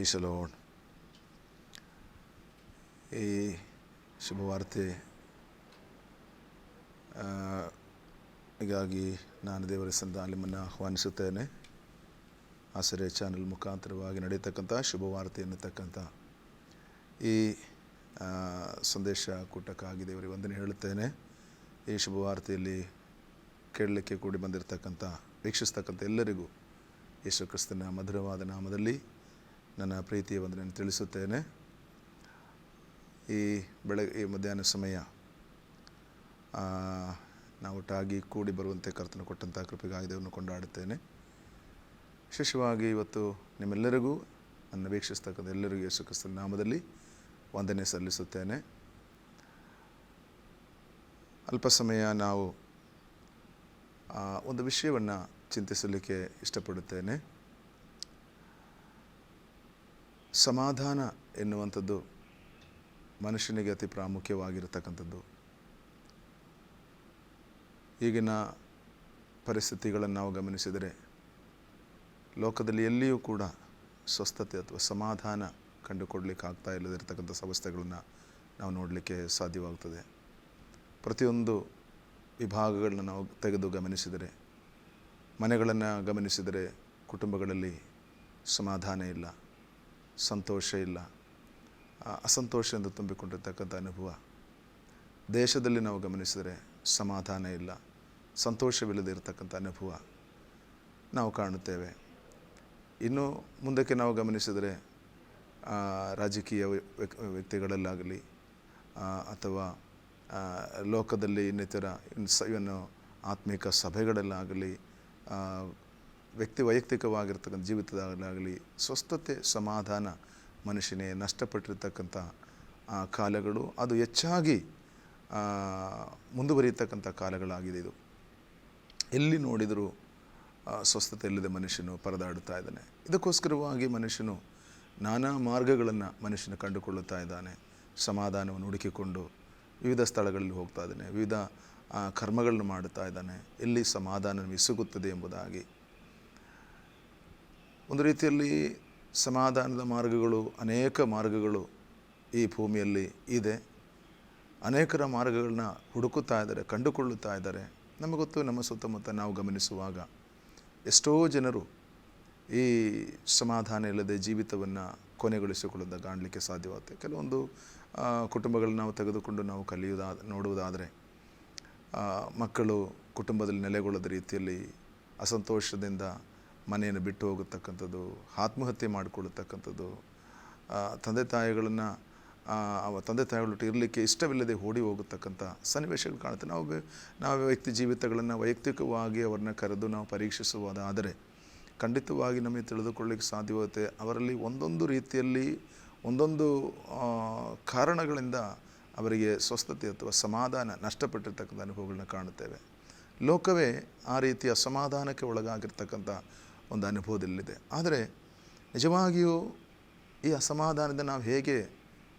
ಪ್ರೈಸಲೋಡ್ ಈ ಶುಭವಾರ್ತೆ ಹೀಗಾಗಿ ನಾನು ದೇವರ ಸಂದ ನಿಮ್ಮನ್ನು ಆಹ್ವಾನಿಸುತ್ತೇನೆ. ಆಸರೆ ಚಾನಲ್ ಮುಖಾಂತರವಾಗಿ ನಡೀತಕ್ಕಂಥ ಶುಭವಾರ್ತೆ ಎನ್ನತಕ್ಕಂಥ ಈ ಸಂದೇಶ ಕೂಟಕ್ಕಾಗಿ ದೇವರಿಗೆ ವಂದನೆ ಹೇಳುತ್ತೇನೆ. ಈ ಶುಭವಾರ್ತೆಯಲ್ಲಿ ಕೇಳಲಿಕ್ಕೆ ಕೂಡಿ ಬಂದಿರತಕ್ಕಂಥ ವೀಕ್ಷಿಸ್ತಕ್ಕಂಥ ಎಲ್ಲರಿಗೂ ಯೇಸು ಕ್ರಿಸ್ತನ ಮಧುರವಾದ ನಾಮದಲ್ಲಿ ನನ್ನ ಪ್ರೀತಿಯ ವಂದನೆಯನ್ನು ತಿಳಿಸುತ್ತೇನೆ. ಈ ಬೆಳಗ್ಗೆ ಈ ಮಧ್ಯಾಹ್ನ ಸಮಯ ನಾವು ಕೂಡಿ ಬರುವಂತೆ ಕರ್ತನ ಕೊಟ್ಟಂತಹ ಕೃಪೆಗಾಗಿ ದೇವರನ್ನು ಕೊಂಡಾಡುತ್ತೇನೆ. ವಿಶೇಷವಾಗಿ ಇವತ್ತು ನಿಮ್ಮೆಲ್ಲರಿಗೂ, ನನ್ನ ವೀಕ್ಷಿಸ್ತಕ್ಕಂಥ ಎಲ್ಲರಿಗೂ ಯೇಸು ನಾಮದಲ್ಲಿ ವಂದನೆ ಸಲ್ಲಿಸುತ್ತೇನೆ. ಅಲ್ಪ ಸಮಯ ನಾವು ಒಂದು ವಿಷಯವನ್ನು ಚಿಂತಿಸಲಿಕ್ಕೆ ಇಷ್ಟಪಡುತ್ತೇನೆ. ಸಮಾಧಾನ ಎನ್ನುವಂಥದ್ದು ಮನುಷ್ಯನಿಗೆ ಅತಿ ಪ್ರಾಮುಖ್ಯವಾಗಿರತಕ್ಕಂಥದ್ದು. ಈಗಿನ ಪರಿಸ್ಥಿತಿಗಳನ್ನು ನಾವು ಗಮನಿಸಿದರೆ ಲೋಕದಲ್ಲಿ ಎಲ್ಲಿಯೂ ಕೂಡ ಸ್ವಸ್ಥತೆ ಅಥವಾ ಸಮಾಧಾನ ಕಂಡುಕೊಡ್ಲಿಕ್ಕೆ ಆಗ್ತಾ ಇಲ್ಲದಿರತಕ್ಕಂಥ ಸಮಸ್ಯೆಗಳನ್ನು ನಾವು ನೋಡಲಿಕ್ಕೆ ಸಾಧ್ಯವಾಗ್ತದೆ. ಪ್ರತಿಯೊಂದು ವಿಭಾಗಗಳನ್ನ ನಾವು ತೆಗೆದು ಗಮನಿಸಿದರೆ, ಮನೆಗಳನ್ನು ಗಮನಿಸಿದರೆ ಕುಟುಂಬಗಳಲ್ಲಿ ಸಮಾಧಾನ ಇಲ್ಲ. ಸಂತೋಷ ಇಲ್ಲ. ಅಸಂತೋಷದಿಂದ ತುಂಬಿಕೊಂಡಿರ್ತಕ್ಕಂಥ ಅನುಭವ. ದೇಶದಲ್ಲಿ ನಾವು ಗಮನಿಸಿದರೆ ಸಮಾಧಾನ ಇಲ್ಲ. ಸಂತೋಷವಿಲ್ಲದೆ ಇರತಕ್ಕಂಥ ಅನುಭವ ನಾವು ಕಾಣುತ್ತೇವೆ. ಇನ್ನು ಮುಂದಕ್ಕೆ ನಾವು ಗಮನಿಸಿದರೆ ರಾಜಕೀಯ ವ್ಯಕ್- ವ್ಯಕ್ತಿಗಳಲ್ಲಾಗಲಿ ಅಥವಾ ಲೋಕದಲ್ಲಿ ಇನ್ನಿತರ, ಇನ್ನು ಆತ್ಮಿಕ ಸಭೆಗಳಲ್ಲಾಗಲಿ ವ್ಯಕ್ತಿ ವೈಯಕ್ತಿಕವಾಗಿರ್ತಕ್ಕಂಥ ಜೀವಿತದಲ್ಲಾಗಲಿ ಸ್ವಸ್ಥತೆ, ಸಮಾಧಾನ ಮನುಷ್ಯನೇ ನಷ್ಟಪಟ್ಟಿರ್ತಕ್ಕಂಥ ಕಾಲಗಳು, ಅದು ಹೆಚ್ಚಾಗಿ ಮುಂದುವರಿಯತಕ್ಕಂಥ ಕಾಲಗಳಾಗಿದೆ ಇದು. ಎಲ್ಲಿ ನೋಡಿದರೂ ಸ್ವಸ್ಥತೆ ಇಲ್ಲದೆ ಮನುಷ್ಯನು ಪರದಾಡುತ್ತಾ ಇದ್ದಾನೆ. ಇದಕ್ಕೋಸ್ಕರವಾಗಿ ಮನುಷ್ಯನು ನಾನಾ ಮಾರ್ಗಗಳನ್ನು ಮನುಷ್ಯನು ಕಂಡುಕೊಳ್ಳುತ್ತಾ ಇದ್ದಾನೆ. ಸಮಾಧಾನವನ್ನು ಹುಡುಕಿಕೊಂಡು ವಿವಿಧ ಸ್ಥಳಗಳಲ್ಲಿ ಹೋಗ್ತಾ ಇದ್ದಾನೆ, ವಿವಿಧ ಕರ್ಮಗಳನ್ನು ಮಾಡುತ್ತಾ ಇದ್ದಾನೆ. ಎಲ್ಲಿ ಸಮಾಧಾನ ಮಿಸುಗುತ್ತದೆ ಎಂಬುದಾಗಿ ಒಂದು ರೀತಿಯಲ್ಲಿ ಸಮಾಧಾನದ ಮಾರ್ಗಗಳು, ಅನೇಕ ಮಾರ್ಗಗಳು ಈ ಭೂಮಿಯಲ್ಲಿ ಇದೆ. ಅನೇಕರ ಮಾರ್ಗಗಳನ್ನ ಹುಡುಕುತ್ತಾ ಇದ್ದಾರೆ, ಕಂಡುಕೊಳ್ಳುತ್ತಾ ಇದ್ದಾರೆ. ನಮಗೆ ಗೊತ್ತು, ನಮ್ಮ ಸುತ್ತಮುತ್ತ ನಾವು ಗಮನಿಸುವಾಗ ಎಷ್ಟೋ ಜನರು ಈ ಸಮಾಧಾನ ಇಲ್ಲದೆ ಜೀವಿತವನ್ನು ಕೊನೆಗೊಳಿಸಿಕೊಳ್ಳದ ಕಾಣಲಿಕ್ಕೆ ಸಾಧ್ಯವಾಗುತ್ತೆ. ಕೆಲವೊಂದು ಕುಟುಂಬಗಳನ್ನ ನಾವು ತೆಗೆದುಕೊಂಡು ನಾವು ಕಲಿಯುವುದಾದ ನೋಡುವುದಾದರೆ ಮಕ್ಕಳು ಕುಟುಂಬದಲ್ಲಿ ನೆಲೆಗೊಳ್ಳದ ರೀತಿಯಲ್ಲಿ ಅಸಂತೋಷದಿಂದ ಮನೆಯನ್ನು ಬಿಟ್ಟು ಹೋಗತಕ್ಕಂಥದ್ದು, ಆತ್ಮಹತ್ಯೆ ಮಾಡಿಕೊಳ್ಳತಕ್ಕಂಥದ್ದು ತಂದೆ ತಾಯಿಗಳನ್ನು ಅವ ತಂದೆ ತಾಯಿಗಳೊಟ್ಟು ಇರಲಿಕ್ಕೆ ಇಷ್ಟವಿಲ್ಲದೆ ಓಡಿ ಹೋಗತಕ್ಕಂಥ ಸನ್ನಿವೇಶಗಳು ಕಾಣುತ್ತೆ. ನಾವು ನಾವು ವ್ಯಕ್ತಿ ಜೀವಿತಗಳನ್ನು ವೈಯಕ್ತಿಕವಾಗಿ ಅವರನ್ನ ಕರೆದು ನಾವು ಪರೀಕ್ಷಿಸುವುದಾದರೆ ಖಂಡಿತವಾಗಿ ನಮಗೆ ತಿಳಿದುಕೊಳ್ಳಿಕ್ಕೆ ಸಾಧ್ಯವಾಗುತ್ತೆ. ಅವರಲ್ಲಿ ಒಂದೊಂದು ರೀತಿಯಲ್ಲಿ ಒಂದೊಂದು ಕಾರಣಗಳಿಂದ ಅವರಿಗೆ ಸ್ವಸ್ಥತೆ ಅಥವಾ ಸಮಾಧಾನ ನಷ್ಟಪಟ್ಟಿರ್ತಕ್ಕಂಥ ಅನುಭವಗಳನ್ನ ಕಾಣುತ್ತೇವೆ. ಲೋಕವೇ ಆ ರೀತಿ ಅಸಮಾಧಾನಕ್ಕೆ ಒಳಗಾಗಿರ್ತಕ್ಕಂಥ ಒಂದು ಅನುಭವದಲ್ಲಿದೆ. ಆದರೆ ನಿಜವಾಗಿಯೂ ಈ ಅಸಮಾಧಾನದಿಂದ ನಾವು ಹೇಗೆ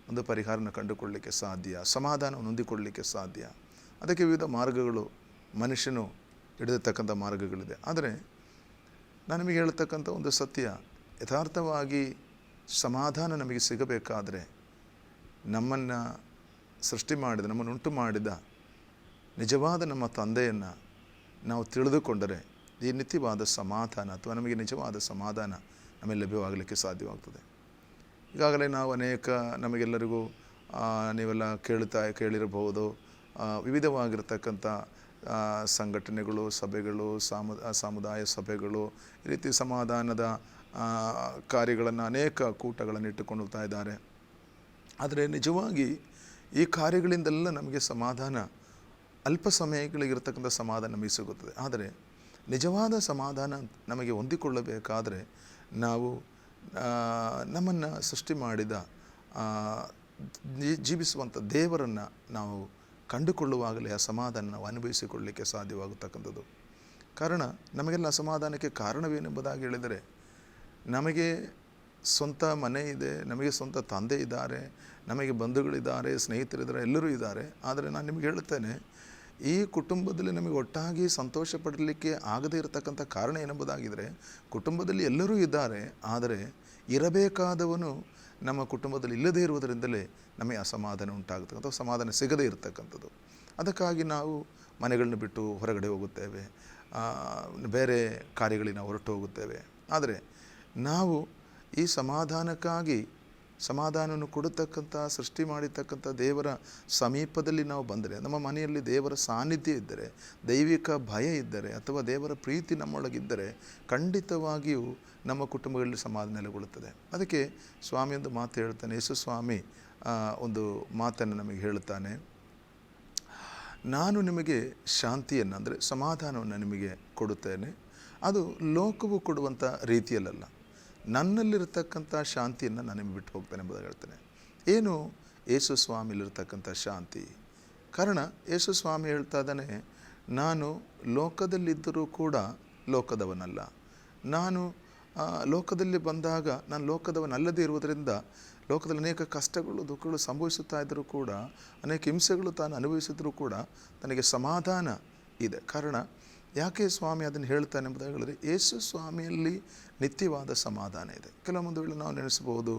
ಒಂದು ಪರಿಹಾರನ ಕಂಡುಕೊಳ್ಳಲಿಕ್ಕೆ ಸಾಧ್ಯ ಸಮಾಧಾನವನ್ನು ಹೊಂದಿಕೊಳ್ಳಲಿಕ್ಕೆ ಸಾಧ್ಯ? ಅದಕ್ಕೆ ವಿವಿಧ ಮಾರ್ಗಗಳು ಮನುಷ್ಯನು ಹಿಡಿದಿರ್ತಕ್ಕಂಥ ಮಾರ್ಗಗಳಿದೆ. ಆದರೆ ನಾನು ನಿಮಗೆ ಹೇಳ್ತಕ್ಕಂಥ ಒಂದು ಸತ್ಯ, ಯಥಾರ್ಥವಾಗಿ ಸಮಾಧಾನ ನಮಗೆ ಸಿಗಬೇಕಾದರೆ ನಮ್ಮನ್ನು ಸೃಷ್ಟಿ ಮಾಡಿದ, ನಮ್ಮನ್ನು ಉಂಟು ಮಾಡಿದ ನಿಜವಾದ ನಮ್ಮ ತಂದೆಯನ್ನು ನಾವು ತಿಳಿದುಕೊಂಡರೆ ಈ ನಿತ್ಯವಾದ ಸಮಾಧಾನ ಅಥವಾ ನಮಗೆ ನಿಜವಾದ ಸಮಾಧಾನ ನಮಗೆ ಲಭ್ಯವಾಗಲಿಕ್ಕೆ ಸಾಧ್ಯವಾಗ್ತದೆ. ಈಗಾಗಲೇ ನಾವು ಅನೇಕ ನಮಗೆಲ್ಲರಿಗೂ ನೀವೆಲ್ಲ ಕೇಳ್ತಾ, ಕೇಳಿರಬಹುದು ವಿವಿಧವಾಗಿರ್ತಕ್ಕಂಥ ಸಂಘಟನೆಗಳು, ಸಭೆಗಳು, ಸಾಮು ಸಮುದಾಯ ಸಭೆಗಳು, ಈ ರೀತಿ ಸಮಾಧಾನದ ಕಾರ್ಯಗಳನ್ನು ಅನೇಕ ಕೂಟಗಳನ್ನು ಇಟ್ಟುಕೊಂಡು ಹೋಗ್ತಾ ಇದ್ದಾರೆ. ಆದರೆ ನಿಜವಾಗಿ ಈ ಕಾರ್ಯಗಳಿಂದೆಲ್ಲ ನಮಗೆ ಸಮಾಧಾನ, ಅಲ್ಪ ಸಮಯಗಳಿಗಿರ್ತಕ್ಕಂಥ ಸಮಾಧಾನ ನಮಗೆ ಸಿಗುತ್ತದೆ. ಆದರೆ ನಿಜವಾದ ಸಮಾಧಾನ ನಮಗೆ ಹೊಂದಿಕೊಳ್ಳಬೇಕಾದರೆ ನಾವು ನಮ್ಮನ್ನು ಸೃಷ್ಟಿ ಮಾಡಿದ ಜೀವಿಸುವಂಥ ದೇವರನ್ನು ನಾವು ಕಂಡುಕೊಳ್ಳುವಾಗಲೇ ಆ ಸಮಾಧಾನ ನಾವು ಅನುಭವಿಸಿಕೊಳ್ಳಲಿಕ್ಕೆ ಸಾಧ್ಯವಾಗತಕ್ಕಂಥದ್ದು. ಕಾರಣ, ನಮಗೆಲ್ಲ ಅಸಮಾಧಾನಕ್ಕೆ ಕಾರಣವೇನೆಂಬುದಾಗಿ ಹೇಳಿದರೆ, ನಮಗೆ ಸ್ವಂತ ಮನೆ ಇದೆ, ನಮಗೆ ಸ್ವಂತ ತಂದೆ ಇದ್ದಾರೆ, ನಮಗೆ ಬಂಧುಗಳಿದ್ದಾರೆ, ಸ್ನೇಹಿತರಿದ್ದಾರೆ, ಎಲ್ಲರೂ ಇದ್ದಾರೆ. ಆದರೆ ನಾನು ನಿಮಗೆ ಹೇಳುತ್ತೇನೆ ಈ ಕುಟುಂಬದಲ್ಲಿ ನಮಗೆ ಒಟ್ಟಾಗಿ ಸಂತೋಷ ಪಡಲಿಕ್ಕೆ ಆಗದೇ ಇರತಕ್ಕಂಥ ಕಾರಣ ಏನೆಂಬುದಾಗಿದ್ದರೆ ಕುಟುಂಬದಲ್ಲಿ ಎಲ್ಲರೂ ಇದ್ದಾರೆ, ಆದರೆ ಇರಬೇಕಾದವನು ನಮ್ಮ ಕುಟುಂಬದಲ್ಲಿ ಇಲ್ಲದೇ ಇರುವುದರಿಂದಲೇ ನಮಗೆ ಅಸಮಾಧಾನ ಉಂಟಾಗತಕ್ಕಂಥ ಸಮಾಧಾನ ಸಿಗದೇ ಇರತಕ್ಕಂಥದ್ದು. ಅದಕ್ಕಾಗಿ ನಾವು ಮನೆಗಳನ್ನ ಬಿಟ್ಟು ಹೊರಗಡೆ ಹೋಗುತ್ತೇವೆ ಬೇರೆ ಕಾರ್ಯಗಳಿಗೆ ನಾವು ಹೊರಟು ಹೋಗುತ್ತೇವೆ. ಆದರೆ ನಾವು ಈ ಸಮಾಧಾನಕ್ಕಾಗಿ ಸಮಾಧಾನವನ್ನು ಕೊಡತಕ್ಕಂಥ, ಸೃಷ್ಟಿ ಮಾಡಿರ್ತಕ್ಕಂಥ ದೇವರ ಸಮೀಪದಲ್ಲಿ ನಾವು ಬಂದರೆ, ನಮ್ಮ ಮನೆಯಲ್ಲಿ ದೇವರ ಸಾನ್ನಿಧ್ಯ ಇದ್ದರೆ, ದೈವಿಕ ಭಯ ಇದ್ದರೆ, ಅಥವಾ ದೇವರ ಪ್ರೀತಿ ನಮ್ಮೊಳಗಿದ್ದರೆ, ಖಂಡಿತವಾಗಿಯೂ ನಮ್ಮ ಕುಟುಂಬಗಳಲ್ಲಿ ಸಮಾಧಾನ ನೆಲೆಗೊಳ್ಳುತ್ತದೆ. ಅದಕ್ಕೆ ಸ್ವಾಮಿ ಒಂದು ಮಾತು ಹೇಳ್ತಾನೆ. ಯೇಸು ಸ್ವಾಮಿ ಒಂದು ಮಾತನ್ನು ನಮಗೆ ಹೇಳುತ್ತಾನೆ. ನಾನು ನಿಮಗೆ ಶಾಂತಿಯನ್ನು, ಅಂದರೆ ಸಮಾಧಾನವನ್ನು ನಿಮಗೆ ಕೊಡುತ್ತೇನೆ. ಅದು ಲೋಕವು ಕೊಡುವಂಥ ರೀತಿಯಲ್ಲಲ್ಲ. ನನ್ನಲ್ಲಿರತಕ್ಕಂಥ ಶಾಂತಿಯನ್ನು ನಾನು ನಿಮಗೆ ಬಿಟ್ಟು ಹೋಗ್ತೇನೆ ಎಂಬುದಾಗಿ ಹೇಳ್ತೇನೆ. ಏನು? ಯೇಸು ಸ್ವಾಮಿಲಿರ್ತಕ್ಕಂಥ ಶಾಂತಿ. ಕಾರಣ, ಯೇಸು ಸ್ವಾಮಿ ಹೇಳ್ತಾ ಇದ್ದಾನೆ, ನಾನು ಲೋಕದಲ್ಲಿದ್ದರೂ ಕೂಡ ಲೋಕದವನಲ್ಲ. ನಾನು ಲೋಕದಲ್ಲಿ ಬಂದಾಗ ನಾನು ಲೋಕದವನಲ್ಲದೇ ಇರುವುದರಿಂದ ಲೋಕದಲ್ಲಿ ಅನೇಕ ಕಷ್ಟಗಳು, ದುಃಖಗಳು ಸಂಭವಿಸುತ್ತಾ ಇದ್ದರೂ ಕೂಡ, ಅನೇಕ ಹಿಂಸೆಗಳು ತಾನು ಅನುಭವಿಸಿದರೂ ಕೂಡ ನನಗೆ ಸಮಾಧಾನ ಇದೆ. ಕಾರಣ ಯಾಕೆ ಸ್ವಾಮಿ ಅದನ್ನು ಹೇಳ್ತಾನೆ ಎಂಬುದಾಗಿ ಹೇಳಿದ್ರೆ, ಯೇಸು ಸ್ವಾಮಿಯಲ್ಲಿ ನಿತ್ಯವಾದ ಸಮಾಧಾನ ಇದೆ. ಕೆಲವೊಂದು ವೇಳೆ ನಾವು ನೆನೆಸಬಹುದು,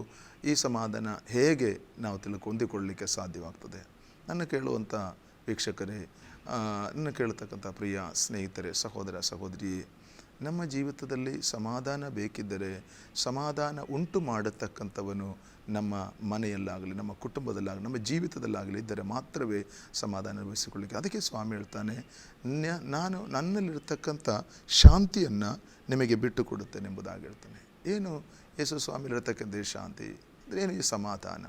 ಈ ಸಮಾಧಾನ ಹೇಗೆ ನಾವು ತಿಳ್ಕೊ ಹೊಂದಿಕೊಳ್ಳಲಿಕ್ಕೆ ಸಾಧ್ಯವಾಗ್ತದೆ? ನನ್ನ ಕೇಳುವಂಥ ವೀಕ್ಷಕರೇ ನನ್ನ ಕೇಳ್ತಕ್ಕಂಥ ಪ್ರಿಯ ಸ್ನೇಹಿತರೆ, ಸಹೋದರ ಸಹೋದರಿ ನಮ್ಮ ಜೀವಿತದಲ್ಲಿ ಸಮಾಧಾನ ಬೇಕಿದ್ದರೆ ಸಮಾಧಾನ ಉಂಟು ಮಾಡತಕ್ಕಂಥವನು ನಮ್ಮ ಮನೆಯಲ್ಲಾಗಲಿ, ನಮ್ಮ ಕುಟುಂಬದಲ್ಲಾಗಲಿ, ನಮ್ಮ ಜೀವಿತದಲ್ಲಾಗಲಿ ಇದ್ದರೆ ಮಾತ್ರವೇ ಸಮಾಧಾನ ಅನುಭವಿಸಿಕೊಳ್ಳಿಕ್ಕೆ. ಅದಕ್ಕೆ ಸ್ವಾಮಿ ಹೇಳ್ತಾನೆ ನಾನು ನನ್ನಲ್ಲಿರ್ತಕ್ಕಂಥ ಶಾಂತಿಯನ್ನು ನಿಮಗೆ ಬಿಟ್ಟು ಕೊಡುತ್ತೇನೆ ಎಂಬುದಾಗಿ ಹೇಳ್ತಾನೆ. ಏನು ಯೇಸು ಸ್ವಾಮಿಲಿರ್ತಕ್ಕಂಥ ಶಾಂತಿ? ಅಂದರೆ ಏನು ಈ ಸಮಾಧಾನ?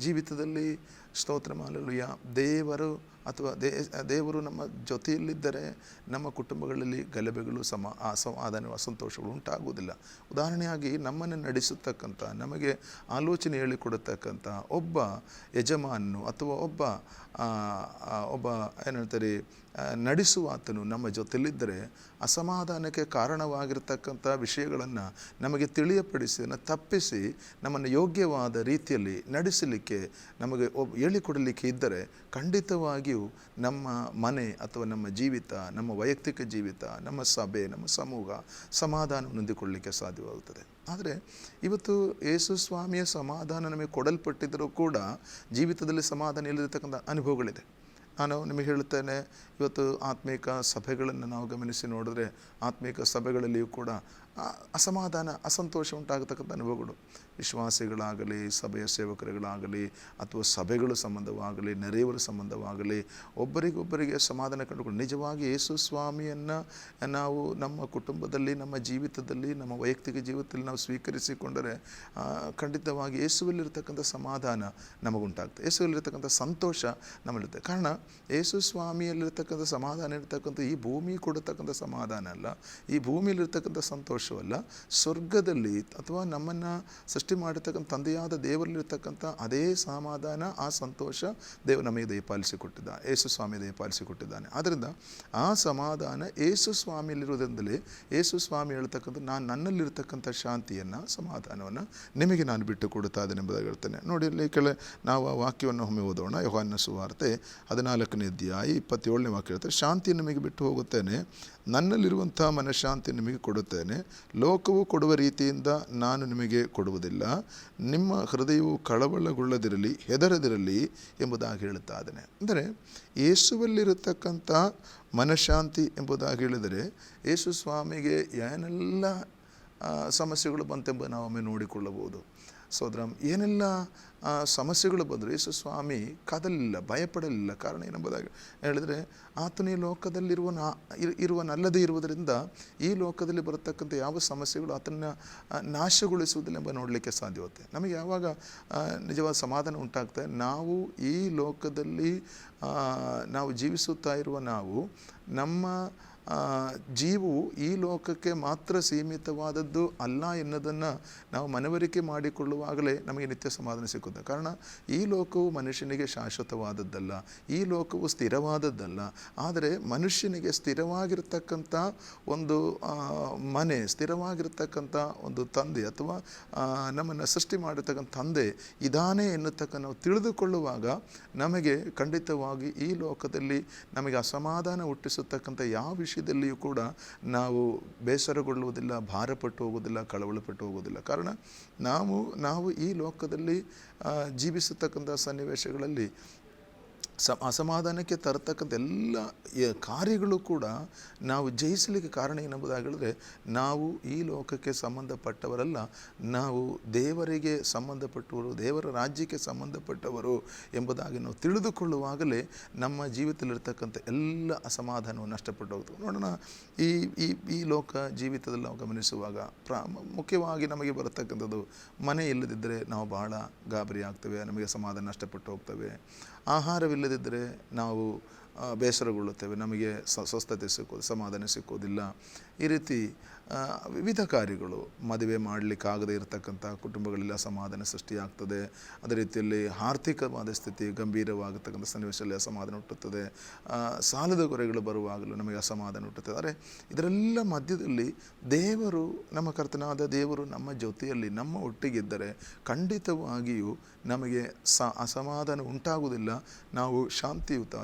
ಜೀವಿತದಲ್ಲಿ ಸ್ತೋತ್ರ ಮಾಲಲುಯ ದೇವರು ಅಥವಾ ದೇ, ದೇವರು ನಮ್ಮ ಜೊತೆಯಲ್ಲಿದ್ದರೆ ನಮ್ಮ ಕುಟುಂಬಗಳಲ್ಲಿ ಗಲಭೆಗಳು, ಸಮ ಅಸಮಾಧಾನ ಅಸಂತೋಷಗಳು ಉಂಟಾಗುವುದಿಲ್ಲ. ಉದಾಹರಣೆಯಾಗಿ ನಮ್ಮನ್ನು ನಡೆಸತಕ್ಕಂಥ, ನಮಗೆ ಆಲೋಚನೆ ಹೇಳಿಕೊಡತಕ್ಕಂಥ ಒಬ್ಬ ಯಜಮಾನನು ಅಥವಾ ಒಬ್ಬ ಒಬ್ಬ, ಏನು ಹೇಳ್ತಾರೆ ಆ, ನಡೆಸುವಾತನು ನಮ್ಮ ಜೊತೆಯಲ್ಲಿದ್ದರೆ ಅಸಮಾಧಾನಕ್ಕೆ ಕಾರಣವಾಗಿರ್ತಕ್ಕಂಥ ವಿಷಯಗಳನ್ನು ನಮಗೆ ತಿಳಿಯಪಡಿಸಿ ತಪ್ಪಿಸಿ ನಮ್ಮನ್ನು ಯೋಗ್ಯವಾದ ರೀತಿಯಲ್ಲಿ ನಡೆಸಲಿಕ್ಕೆ ನಮಗೆ ಒಬ್ ಹೇಳಿಕೊಡಲಿಕ್ಕೆ ಇದ್ದರೆ ಖಂಡಿತವಾಗಿಯೂ ನಮ್ಮ ಮನೆ ಅಥವಾ ನಮ್ಮ ಜೀವಿತ ನಮ್ಮ ವೈಯಕ್ತಿಕ ಜೀವಿತ ನಮ್ಮ ಸಭೆ ನಮ್ಮ ಸಮೂಹ ಸಮಾಧಾನ ಹೊಂದಿಕೊಳ್ಳಲಿಕ್ಕೆ ಸಾಧ್ಯವಾಗುತ್ತದೆ. ಆದರೆ ಇವತ್ತು ಯೇಸು ಸ್ವಾಮಿಯ ಸಮಾಧಾನ ನಮಗೆ ಕೊಡಲ್ಪಟ್ಟಿದ್ದರೂ ಕೂಡ ಜೀವಿತದಲ್ಲಿ ಸಮಾಧಾನ ಇಲ್ಲದಿರ್ತಕ್ಕಂಥ ಅನುಭವಗಳಿದೆ. ನಾನು ನಿಮಗೆ ಹೇಳ್ತೇನೆ ಇವತ್ತು ಆತ್ಮೀಕ ಸಭೆಗಳನ್ನು ನಾವು ಗಮನಿಸಿ ನೋಡಿದ್ರೆ ಆತ್ಮೀಕ ಸಭೆಗಳಲ್ಲಿಯೂ ಕೂಡ ಅಸಮಾಧಾನ, ಅಸಂತೋಷ ಉಂಟಾಗತಕ್ಕಂಥ ಅನುಭವಗಳು. ವಿಶ್ವಾಸಿಗಳಾಗಲಿ, ಸಭೆಯ ಸೇವಕರುಗಳಾಗಲಿ ಅಥವಾ ಸಭೆಗಳ ಸಂಬಂಧವಾಗಲಿ, ನೆರೆಯವರ ಸಂಬಂಧವಾಗಲಿ, ಒಬ್ಬರಿಗೊಬ್ಬರಿಗೆ ಸಮಾಧಾನ ಕಂಡುಕೊಂಡು ನಿಜವಾಗಿ ಯೇಸು ಸ್ವಾಮಿಯನ್ನು ನಾವು ನಮ್ಮ ಕುಟುಂಬದಲ್ಲಿ, ನಮ್ಮ ಜೀವಿತದಲ್ಲಿ, ನಮ್ಮ ವೈಯಕ್ತಿಕ ಜೀವಿತದಲ್ಲಿ ನಾವು ಸ್ವೀಕರಿಸಿಕೊಂಡರೆ ಖಂಡಿತವಾಗಿ ಯೇಸುವಲ್ಲಿರ್ತಕ್ಕಂಥ ಸಮಾಧಾನ ನಮಗುಂಟಾಗ್ತದೆ. ಯೇಸುವಲ್ಲಿರ್ತಕ್ಕಂಥ ಸಂತೋಷ ನಮ್ಮಲ್ಲಿರುತ್ತೆ ಕಾರಣ ಯೇಸು ಸ್ವಾಮಿಯಲ್ಲಿರ್ತಕ್ಕಂಥ ಸಮಾಧಾನ ಇರ್ತಕ್ಕಂಥ ಈ ಭೂಮಿ ಕೊಡತಕ್ಕಂಥ ಸಮಾಧಾನ ಅಲ್ಲ. ಈ ಭೂಮಿಯಲ್ಲಿರ್ತಕ್ಕಂಥ ಸಂತೋಷವಲ್ಲ. ಸ್ವರ್ಗದಲ್ಲಿ ಅಥವಾ ನಮ್ಮನ್ನು ಸೃಷ್ಟಿ ಮಾಡಿರ್ತಕ್ಕಂಥ, ತಂದೆಯಾದ ದೇವರಲ್ಲಿರ್ತಕ್ಕಂಥ ಅದೇ ಸಮಾಧಾನ, ಆ ಸಂತೋಷ ದೇವರು ನಮಗೆ ದಯಪಾಲಿಸಿಕೊಟ್ಟಿದ್ದ ಯೇಸು ಸ್ವಾಮಿ ದಯಪಾಲಿಸಿಕೊಟ್ಟಿದ್ದಾನೆ ಆದ್ದರಿಂದ ಆ ಸಮಾಧಾನ ಯೇಸು ಸ್ವಾಮಿಯಲ್ಲಿರುವುದರಿಂದಲೇ, ಯೇಸು ಸ್ವಾಮಿ ಹೇಳ್ತಕ್ಕಂಥ, ನಾನು ನನ್ನಲ್ಲಿರ್ತಕ್ಕಂಥ ಶಾಂತಿಯನ್ನು, ಸಮಾಧಾನವನ್ನು ನಿಮಗೆ ನಾನು ಬಿಟ್ಟು ಕೊಡುತ್ತಾ ಇದ್ದೇನೆ ಎಂಬುದಾಗಿ ಹೇಳ್ತೇನೆ. ನೋಡಿ, ಇಲ್ಲಿ ಕೆಳ ನಾವು ಆ ವಾಕ್ಯವನ್ನು ಒಮ್ಮೆ ಓದೋಣ. ಯೋಹಾನ ಸುವಾರ್ತೆ ಹದಿನಾಲ್ಕನೇ ಅಧ್ಯಾಯ ಇಪ್ಪತ್ತೇಳನೇ ವಾಕ್ಯ ಹೇಳ್ತಾರೆ ಶಾಂತಿ ನಿಮಗೆ ಬಿಟ್ಟು ಹೋಗುತ್ತೇನೆ. ನನ್ನಲ್ಲಿರುವಂಥ ಮನಃಶಾಂತಿ ನಿಮಗೆ ಕೊಡುತ್ತೇನೆ. ಲೋಕವು ಕೊಡುವ ರೀತಿಯಿಂದ ನಾನು ನಿಮಗೆ ಕೊಡುವುದಿಲ್ಲ. ನಿಮ್ಮ ಹೃದಯವು ಕಳವಳಗೊಳ್ಳದಿರಲಿ, ಹೆದರದಿರಲಿ ಎಂಬುದಾಗಿ ಹೇಳುತ್ತಾ ಇದ್ದೇನೆ. ಅಂದರೆ ಯೇಸುವಲ್ಲಿರತಕ್ಕಂಥ ಮನಃಶಾಂತಿ ಎಂಬುದಾಗಿ ಹೇಳಿದರೆ ಯೇಸು ಸ್ವಾಮಿಗೆ ಏನೆಲ್ಲ ಸಮಸ್ಯೆಗಳು ಬಂತೆಂಬ ನಾವು ಒಮ್ಮೆ ನೋಡಿಕೊಳ್ಳಬಹುದು. ಸೋದರ, ಏನೆಲ್ಲ ಸಮಸ್ಯೆಗಳು ಬಂದರೆ ಯೇಸು ಸ್ವಾಮಿ ಕದಲಿಲ್ಲ, ಭಯಪಡಲಿಲ್ಲ. ಕಾರಣ ಏನೆಂಬುದಾಗಿ ಹೇಳಿದರೆ, ಆತನೇ ಲೋಕದಲ್ಲಿರುವ ನಾ ಇರು- ಇರುವನಲ್ಲದೇ ಇರುವುದರಿಂದ ಈ ಲೋಕದಲ್ಲಿ ಬರತಕ್ಕಂಥ ಯಾವ ಸಮಸ್ಯೆಗಳು ಆತನ ನಾಶಗೊಳಿಸುವುದಿಲ್ಲ ಎಂಬ ನೋಡಲಿಕ್ಕೆ ಸಾಧ್ಯವಾಗುತ್ತೆ. ನಮಗೆ ಯಾವಾಗ ನಿಜವಾದ ಸಮಾಧಾನ ಉಂಟಾಗ್ತದೆ? ನಾವು ಈ ಲೋಕದಲ್ಲಿ ನಾವು ಜೀವಿಸುತ್ತಾ ಇರುವ ನಾವು ನಮ್ಮ ಜೀವವು ಈ ಲೋಕಕ್ಕೆ ಮಾತ್ರ ಸೀಮಿತವಾದದ್ದು ಅಲ್ಲ ಎನ್ನುವುದನ್ನು ನಾವು ಮನವರಿಕೆ ಮಾಡಿಕೊಳ್ಳುವಾಗಲೇ ನಮಗೆ ನಿತ್ಯ ಸಮಾಧಾನ ಸಿಕ್ಕುತ್ತೆ ಕಾರಣ, ಈ ಲೋಕವು ಮನುಷ್ಯನಿಗೆ ಶಾಶ್ವತವಾದದ್ದಲ್ಲ, ಈ ಲೋಕವು ಸ್ಥಿರವಾದದ್ದಲ್ಲ, ಆದರೆ ಮನುಷ್ಯನಿಗೆ ಸ್ಥಿರವಾಗಿರ್ತಕ್ಕಂಥ ಒಂದು ಮನೆ, ಸ್ಥಿರವಾಗಿರ್ತಕ್ಕಂಥ ಒಂದು ತಂದೆ ಅಥವಾ ನಮ್ಮನ್ನು ಸೃಷ್ಟಿ ಮಾಡಿರ್ತಕ್ಕಂಥ ತಂದೆ ಇದಾನೆ ಎನ್ನುತ್ತಕ್ಕ ನಾವು ತಿಳಿದುಕೊಳ್ಳುವಾಗ ನಮಗೆ ಖಂಡಿತವಾಗಿ ಈ ಲೋಕದಲ್ಲಿ ನಮಗೆ ಅಸಮಾಧಾನ ಹುಟ್ಟಿಸತಕ್ಕಂಥ ಯಾವ ವಿಷಯದಲ್ಲಿಯೂ ಕೂಡ ನಾವು ಬೇಸರಗೊಳ್ಳುವುದಿಲ್ಲ, ಭಾರಪಟ್ಟು ಹೋಗುವುದಿಲ್ಲ, ಕಳವಳಪಟ್ಟು ಹೋಗುವುದಿಲ್ಲ. ಕಾರಣ ನಾವು ನಾವು ಈ ಲೋಕದಲ್ಲಿ ಜೀವಿಸತಕ್ಕಂಥ ಸನ್ನಿವೇಶಗಳಲ್ಲಿ ಸ ಅಸಮಾಧಾನಕ್ಕೆ ತರತಕ್ಕಂಥ ಎಲ್ಲ ಕಾರ್ಯಗಳು ಕೂಡ ನಾವು ಜಯಿಸಲಿಕ್ಕೆ ಕಾರಣ ಏನೆಂಬುದಾಗಿ ಹೇಳಿದ್ರೆ, ನಾವು ಈ ಲೋಕಕ್ಕೆ ಸಂಬಂಧಪಟ್ಟವರಲ್ಲ, ನಾವು ದೇವರಿಗೆ ಸಂಬಂಧಪಟ್ಟವರು, ದೇವರ ರಾಜ್ಯಕ್ಕೆ ಸಂಬಂಧಪಟ್ಟವರು ಎಂಬುದಾಗಿ ನಾವು ತಿಳಿದುಕೊಳ್ಳುವಾಗಲೇ ನಮ್ಮ ಜೀವಿತದಲ್ಲಿರ್ತಕ್ಕಂಥ ಎಲ್ಲ ಅಸಮಾಧಾನವು ನಷ್ಟಪಟ್ಟು ಹೋಗ್ತದೆ ನೋಡೋಣ, ಈ ಈ ಈ ಲೋಕ ಜೀವಿತದಲ್ಲಿ ನಾವು ಗಮನಿಸುವಾಗ, ಪ್ರಾ, ಮುಖ್ಯವಾಗಿ ನಮಗೆ ಬರತಕ್ಕಂಥದ್ದು ಮನೆ ಇಲ್ಲದಿದ್ದರೆ ನಾವು ಬಹಳ ಗಾಬರಿ ಆಗ್ತೇವೆ, ನಮಗೆ ಸಮಾಧಾನ ನಷ್ಟಪಟ್ಟು ಹೋಗ್ತವೆ. ಆಹಾರವಿಲ್ಲದಿದ್ದರೆ ನಾವು ಬೇಸರಗೊಳ್ಳುತ್ತೇವೆ. ನಮಗೆ ಸ್ವಸ್ಥತೆ ಸಿಕ್ಕೋದು, ಸಮಾಧಾನ ಸಿಕ್ಕೋದಿಲ್ಲ. ಈ ರೀತಿ ವಿವಿಧ ಕಾರ್ಯಗಳು ಮದುವೆ ಮಾಡಲಿಕ್ಕಾಗದೇ ಇರತಕ್ಕಂಥ ಕುಟುಂಬಗಳೆಲ್ಲ ಸಮಾಧಾನ ಸೃಷ್ಟಿಯಾಗ್ತದೆ. ಅದೇ ರೀತಿಯಲ್ಲಿ ಆರ್ಥಿಕವಾದ ಸ್ಥಿತಿ ಗಂಭೀರವಾಗತಕ್ಕಂಥ ಸನ್ನಿವೇಶದಲ್ಲಿ ಅಸಮಾಧಾನ ಹುಟ್ಟುತ್ತದೆ. ಸಾಲದ ಕೊರೆಗಳು ಬರುವಾಗಲೂ ನಮಗೆ ಅಸಮಾಧಾನ ಹುಟ್ಟುತ್ತದೆ. ಆದರೆ ಇದರೆಲ್ಲ ಮಧ್ಯದಲ್ಲಿ ದೇವರು, ನಮ್ಮ ಕರ್ತನಾದ ದೇವರು ನಮ್ಮ ಜೊತೆಯಲ್ಲಿ, ನಮ್ಮ ಒಟ್ಟಿಗಿದ್ದರೆ ಖಂಡಿತವಾಗಿಯೂ ನಮಗೆ ಸ, ಅಸಮಾಧಾನ ಉಂಟಾಗುವುದಿಲ್ಲ. ನಾವು ಶಾಂತಿಯುತ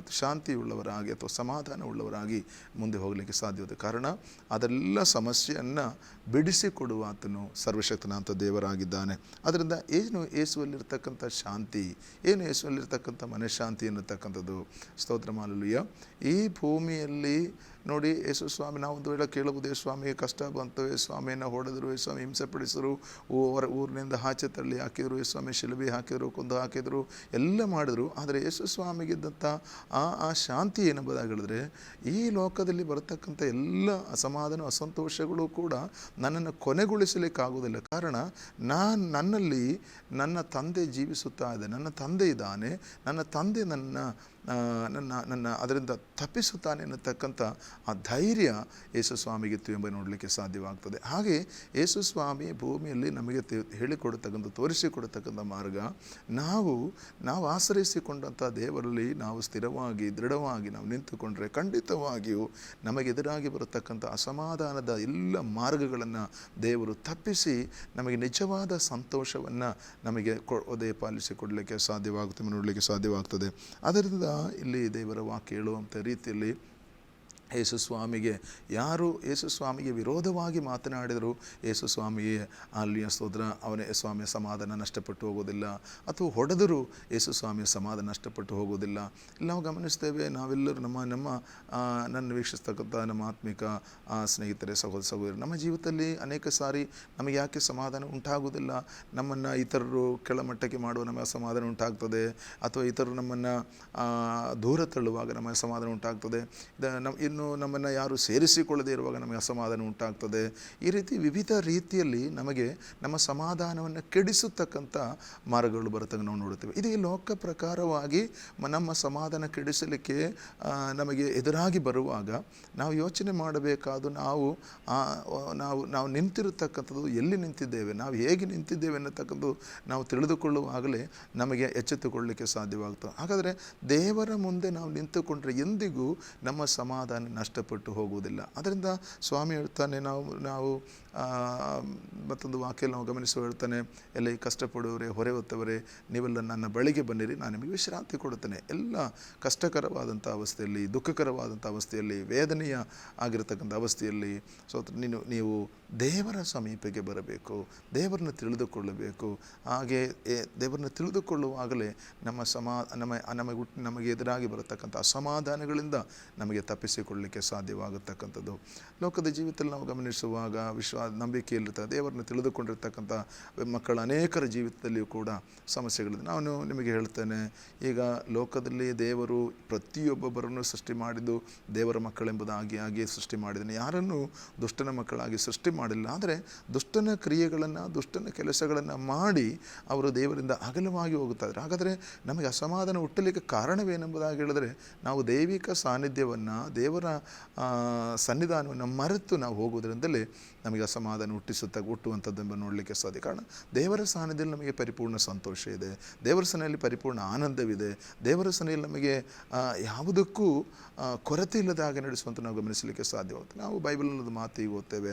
ಶಾಂತಿಯುಳ್ಳವರಾಗಿ ಅಥವಾ ಸಮಾಧಾನ ಉಳ್ಳವರಾಗಿ ಮುಂದೆ ಹೋಗಲಿಕ್ಕೆ ಸಾಧ್ಯವಾದ ಕಾರಣ ಅದೆಲ್ಲ ಸಮಸ್ಯೆಯನ್ನು ಬಿಡಿಸಿಕೊಡುವ ಆತನು ಸರ್ವಶಕ್ತನಾಥ ದೇವರಾಗಿದ್ದಾನೆ. ಅದರಿಂದ ಏನು ಯೇಸುವಲ್ಲಿರ್ತಕ್ಕಂಥ ಶಾಂತಿ, ಏನು ಯೇಸುವಲ್ಲಿರ್ತಕ್ಕಂಥ ಮನಃಶಾಂತಿ ಅನ್ನತಕ್ಕಂಥದ್ದು ಸ್ತೋತ್ರ ಮಾಲಲಿಯ ಈ ಭೂಮಿಯಲ್ಲಿ ನೋಡಿ ಯೇಸು ಸ್ವಾಮಿ, ನಾವು ಒಂದು ವೇಳೆ ಕೇಳಬಹುದು "ಯೇಸು ಸ್ವಾಮಿಗೆ ಕಷ್ಟ ಬಂತು ಸ್ವಾಮಿಯನ್ನು ಹೊಡೆದರು ಸ್ವಾಮಿ ಹಿಂಸೆ ಪಡಿಸಿದ್ರು ಊರ ಊರಿನಿಂದ ಆಚೆ ತಳ್ಳಿ ಹಾಕಿದರು ಸ್ವಾಮಿ ಶಿಲುಬೆ ಹಾಕಿದರು, ಕೊಂದು ಹಾಕಿದರು, ಎಲ್ಲ ಮಾಡಿದ್ರು. ಆದರೆ ಯೇಸು ಸ್ವಾಮಿಗಿದ್ದಂಥ ಆ ಆ ಶಾಂತಿ ಏನೆಂಬುದಾಗಿ ಈ ಲೋಕದಲ್ಲಿ ಬರತಕ್ಕಂಥ ಎಲ್ಲ ಅಸಮಾಧಾನ, ಅಸಂತೋಷಗಳು ಕೂಡ ನನ್ನನ್ನು ಕೊನೆಗೊಳಿಸಲಿಕ್ಕಾಗುವುದಿಲ್ಲ. ಕಾರಣ, ನಾನು ನನ್ನಲ್ಲಿ ನನ್ನ ತಂದೆ ಜೀವಿಸುತ್ತಾ ಇದೆ, ನನ್ನ ತಂದೆ ಇದ್ದಾನೆ, ನನ್ನ ತಂದೆ ನನ್ನ ನನ್ನ ನನ್ನ ಅದರಿಂದ ತಪ್ಪಿಸುತ್ತಾನೆ ಅನ್ನತಕ್ಕಂಥ ಆ ಧೈರ್ಯ ಯೇಸು ಸ್ವಾಮಿಗಿತ್ತು ಎಂಬ ನೋಡಲಿಕ್ಕೆ ಸಾಧ್ಯವಾಗ್ತದೆ. ಹಾಗೆ ಯೇಸು ಸ್ವಾಮಿ ಭೂಮಿಯಲ್ಲಿ ನಮಗೆ ಹೇಳಿಕೊಡತಕ್ಕಂಥ, ತೋರಿಸಿಕೊಡತಕ್ಕಂಥ ಮಾರ್ಗ, ನಾವು ನಾವು ಆಶ್ರಯಿಸಿಕೊಂಡಂಥ ದೇವರಲ್ಲಿ ನಾವು ಸ್ಥಿರವಾಗಿ, ದೃಢವಾಗಿ ನಾವು ನಿಂತುಕೊಂಡ್ರೆ ಖಂಡಿತವಾಗಿಯೂ ನಮಗೆ ಎದುರಾಗಿ ಬರತಕ್ಕಂಥ ಅಸಮಾಧಾನದ ಎಲ್ಲ ಮಾರ್ಗಗಳನ್ನು ದೇವರು ತಪ್ಪಿಸಿ ನಮಗೆ ನಿಜವಾದ ಸಂತೋಷವನ್ನು ನಮಗೆ ಕೊ ಪಾಲಿಸಿಕೊಡಲಿಕ್ಕೆ ಸಾಧ್ಯವಾಗುತ್ತೆ ನೋಡಲಿಕ್ಕೆ ಸಾಧ್ಯವಾಗ್ತದೆ. ಅದರಿಂದ ಇಲ್ಲಿ ದೇವರ ವಾಕ್ಯ ಹೇಳುವಂಥ ರೀತಿಯಲ್ಲಿ ಯೇಸು ಸ್ವಾಮಿಗೆ ಯಾರು ಯೇಸುಸ್ವಾಮಿಗೆ ವಿರೋಧವಾಗಿ ಮಾತನಾಡಿದರು ಯೇಸುಸ್ವಾಮಿಯೇ, ಅಲ್ಲಿಯ ಸ್ತೋತ್ರ ಅವನೇ ಸ್ವಾಮಿಯ ಸಮಾಧಾನ ನಷ್ಟಪಟ್ಟು ಹೋಗೋದಿಲ್ಲ. ಅಥವಾ ಹೊಡೆದರೂ ಯೇಸುಸ್ವಾಮಿಯ ಸಮಾಧಾನ ನಷ್ಟಪಟ್ಟು ಹೋಗೋದಿಲ್ಲ. ಇಲ್ಲಿ ನಾವು ಗಮನಿಸ್ತೇವೆ, ನಾವೆಲ್ಲರೂ ನಮ್ಮ ನಮ್ಮ ನನ್ನ ವೀಕ್ಷಿಸ್ತಕ್ಕಂಥ, ನಮ್ಮ ಆತ್ಮಿಕ ಸ್ನೇಹಿತರೆ ಸಹೋದರ ಸಹೋದರಿ, ನಮ್ಮ ಜೀವಿತದಲ್ಲಿ ಅನೇಕ ಸಾರಿ ನಮಗೆ ಯಾಕೆ ಸಮಾಧಾನ ಉಂಟಾಗೋದಿಲ್ಲ ನಮ್ಮನ್ನು ಇತರರು ಕೆಳಮಟ್ಟಕ್ಕೆ ಮಾಡುವ ನಮಗೆ ಸಮಾಧಾನ ಉಂಟಾಗ್ತದೆ. ಅಥವಾ ಇತರರು ನಮ್ಮನ್ನು ದೂರ ತಳ್ಳುವಾಗ ನಮಗೆ ಸಮಾಧಾನ ಉಂಟಾಗ್ತದೆ. ನಮ್ಮ ಇನ್ನು ನಮ್ಮನ್ನು ಯಾರು ಸೇರಿಸಿಕೊಳ್ಳದೇ ಇರುವಾಗ ನಮಗೆ ಅಸಮಾಧಾನ ಉಂಟಾಗ್ತದೆ. ಈ ರೀತಿ ವಿವಿಧ ರೀತಿಯಲ್ಲಿ ನಮಗೆ ನಮ್ಮ ಸಮಾಧಾನವನ್ನು ಕೆಡಿಸತಕ್ಕಂಥ ಮಾರ್ಗಗಳು ಬರುತ್ತೆ ನಾವು ನೋಡುತ್ತೇವೆ. ಇದು ಲೋಕ ಪ್ರಕಾರವಾಗಿ ನಮ್ಮ ಸಮಾಧಾನ ಕೆಡಿಸಲಿಕ್ಕೆ ನಮಗೆ ಎದುರಾಗಿ ಬರುವಾಗ ನಾವು ಯೋಚನೆ ಮಾಡಬೇಕಾದ ನಾವು ನಾವು ನಾವು ನಿಂತಿರತಕ್ಕಂಥದ್ದು ಎಲ್ಲಿ ನಿಂತಿದ್ದೇವೆ, ನಾವು ಹೇಗೆ ನಿಂತಿದ್ದೇವೆ ಅನ್ನತಕ್ಕಂಥದ್ದು ನಾವು ತಿಳಿದುಕೊಳ್ಳುವಾಗಲೇ ನಮಗೆ ಎಚ್ಚೆತ್ತುಕೊಳ್ಳಲಿಕ್ಕೆ ಸಾಧ್ಯವಾಗ್ತದೆ. ಹಾಗಾದರೆ ದೇವರ ಮುಂದೆ ನಾವು ನಿಂತುಕೊಂಡ್ರೆ ಎಂದಿಗೂ ನಮ್ಮ ಸಮಾಧಾನ ನಷ್ಟಪಟ್ಟು ಹೋಗುವುದಿಲ್ಲ. ಅದರಿಂದ ಸ್ವಾಮಿ ಹೇಳ್ತಾನೆ, ನಾವು ನಾವು ಮತ್ತೊಂದು ವಾಕ್ಯ ನಾವು ಗಮನಿಸುವ ಹೇಳ್ತಾನೆ, ಎಲ್ಲ ಈ ಕಷ್ಟಪಡುವವರೇ, ಹೊರೆ ಹೊತ್ತವರೇ, ನೀವೆಲ್ಲ ನನ್ನ ಬಳಿಗೆ ಬನ್ನಿರಿ, ನಾನು ನಿಮಗೆ ವಿಶ್ರಾಂತಿ ಕೊಡುತ್ತೇನೆ. ಎಲ್ಲ ಕಷ್ಟಕರವಾದಂಥ ಅವಸ್ಥೆಯಲ್ಲಿ, ದುಃಖಕರವಾದಂಥ ಅವಸ್ಥೆಯಲ್ಲಿ, ವೇದನೆಯ ಆಗಿರತಕ್ಕಂಥ ಅವಸ್ಥೆಯಲ್ಲಿ ಸೊ ನೀನು, ನೀವು ದೇವರ ಸಮೀಪಕ್ಕೆ ಬರಬೇಕು, ದೇವರನ್ನ ತಿಳಿದುಕೊಳ್ಳಬೇಕು. ಹಾಗೆ ದೇವರನ್ನು ತಿಳಿದುಕೊಳ್ಳುವಾಗಲೇ ನಮ್ಮ ಸಮಾ, ನಮ್ಮ ನಮಗೆ ನಮಗೆ ಎದುರಾಗಿ ಬರತಕ್ಕಂಥ ಅಸಮಾಧಾನಗಳಿಂದ ನಮಗೆ ತಪ್ಪಿಸಿಕೊಳ್ಳಲಿಕ್ಕೆ ಸಾಧ್ಯವಾಗತಕ್ಕಂಥದ್ದು. ಲೋಕದ ಜೀವಿತದಲ್ಲಿ ನಾವು ಗಮನಿಸುವಾಗ ವಿಶ್ವ ನಂಬಿಕೆಯಲ್ಲಿರ್ತದೆ ದೇವರನ್ನ ತಿಳಿದುಕೊಂಡಿರ್ತಕ್ಕಂಥ ಮಕ್ಕಳ ಅನೇಕರ ಜೀವಿತದಲ್ಲಿಯೂ ಕೂಡ ಸಮಸ್ಯೆಗಳಿದೆ. ನಾನು ನಿಮಗೆ ಹೇಳ್ತೇನೆ, ಈಗ ಲೋಕದಲ್ಲಿ ದೇವರು ಪ್ರತಿಯೊಬ್ಬೊಬ್ಬರನ್ನು ಸೃಷ್ಟಿ ಮಾಡಿದ್ದು ದೇವರ ಮಕ್ಕಳೆಂಬುದಾಗಿ ಆಗಿ ಸೃಷ್ಟಿ ಮಾಡಿದ್ದಾನೆ. ಯಾರನ್ನು ದುಷ್ಟನ ಮಕ್ಕಳಾಗಿ ಸೃಷ್ಟಿ ಮಾಡಿಲ್ಲ. ಆದರೆ ದುಷ್ಟನ ಕ್ರಿಯೆಗಳನ್ನು, ದುಷ್ಟನ ಕೆಲಸಗಳನ್ನು ಮಾಡಿ ಅವರು ದೇವರಿಂದ ಅಗಲವಾಗಿ ಹೋಗುತ್ತಾರೆ. ಹಾಗಾದರೆ ನಮಗೆ ಅಸಮಾಧಾನ ಹುಟ್ಟಲಿಕ್ಕೆ ಕಾರಣವೇನೆಂಬುದಾಗಿ ಹೇಳಿದ್ರೆ ನಾವು ದೈವಿಕ ಸಾನ್ನಿಧ್ಯವನ್ನು, ದೇವರ ಸನ್ನಿಧಾನವನ್ನು ಮರೆತು ನಾವು ಹೋಗುವುದರಿಂದಲೇ ನಮಗೆ ಅಸಮಾಧಾನ ಹುಟ್ಟಿಸುತ್ತಾ ಹುಟ್ಟುವಂಥದ್ದೆಂಬ ನೋಡಲಿಕ್ಕೆ ಸಾಧ್ಯ. ಕಾರಣ ದೇವರ ಸ್ಥಾನದಲ್ಲಿ ನಮಗೆ ಪರಿಪೂರ್ಣ ಸಂತೋಷ ಇದೆ. ದೇವರ ಸನೆಯಲ್ಲಿ ಪರಿಪೂರ್ಣ ಆನಂದವಿದೆ. ದೇವರ ಸನೆಯಲ್ಲಿ ನಮಗೆ ಯಾವುದಕ್ಕೂ ಕೊರತೆ ಇಲ್ಲದ ಹಾಗೆ ನಡೆಸುವಂತ ನಾವು ಗಮನಿಸಲಿಕ್ಕೆ ಸಾಧ್ಯವಾಗುತ್ತೆ. ನಾವು ಬೈಬಲ್ ಅನ್ನೋದು ಮಾತು ಈಗ ಓದ್ತೇವೆ.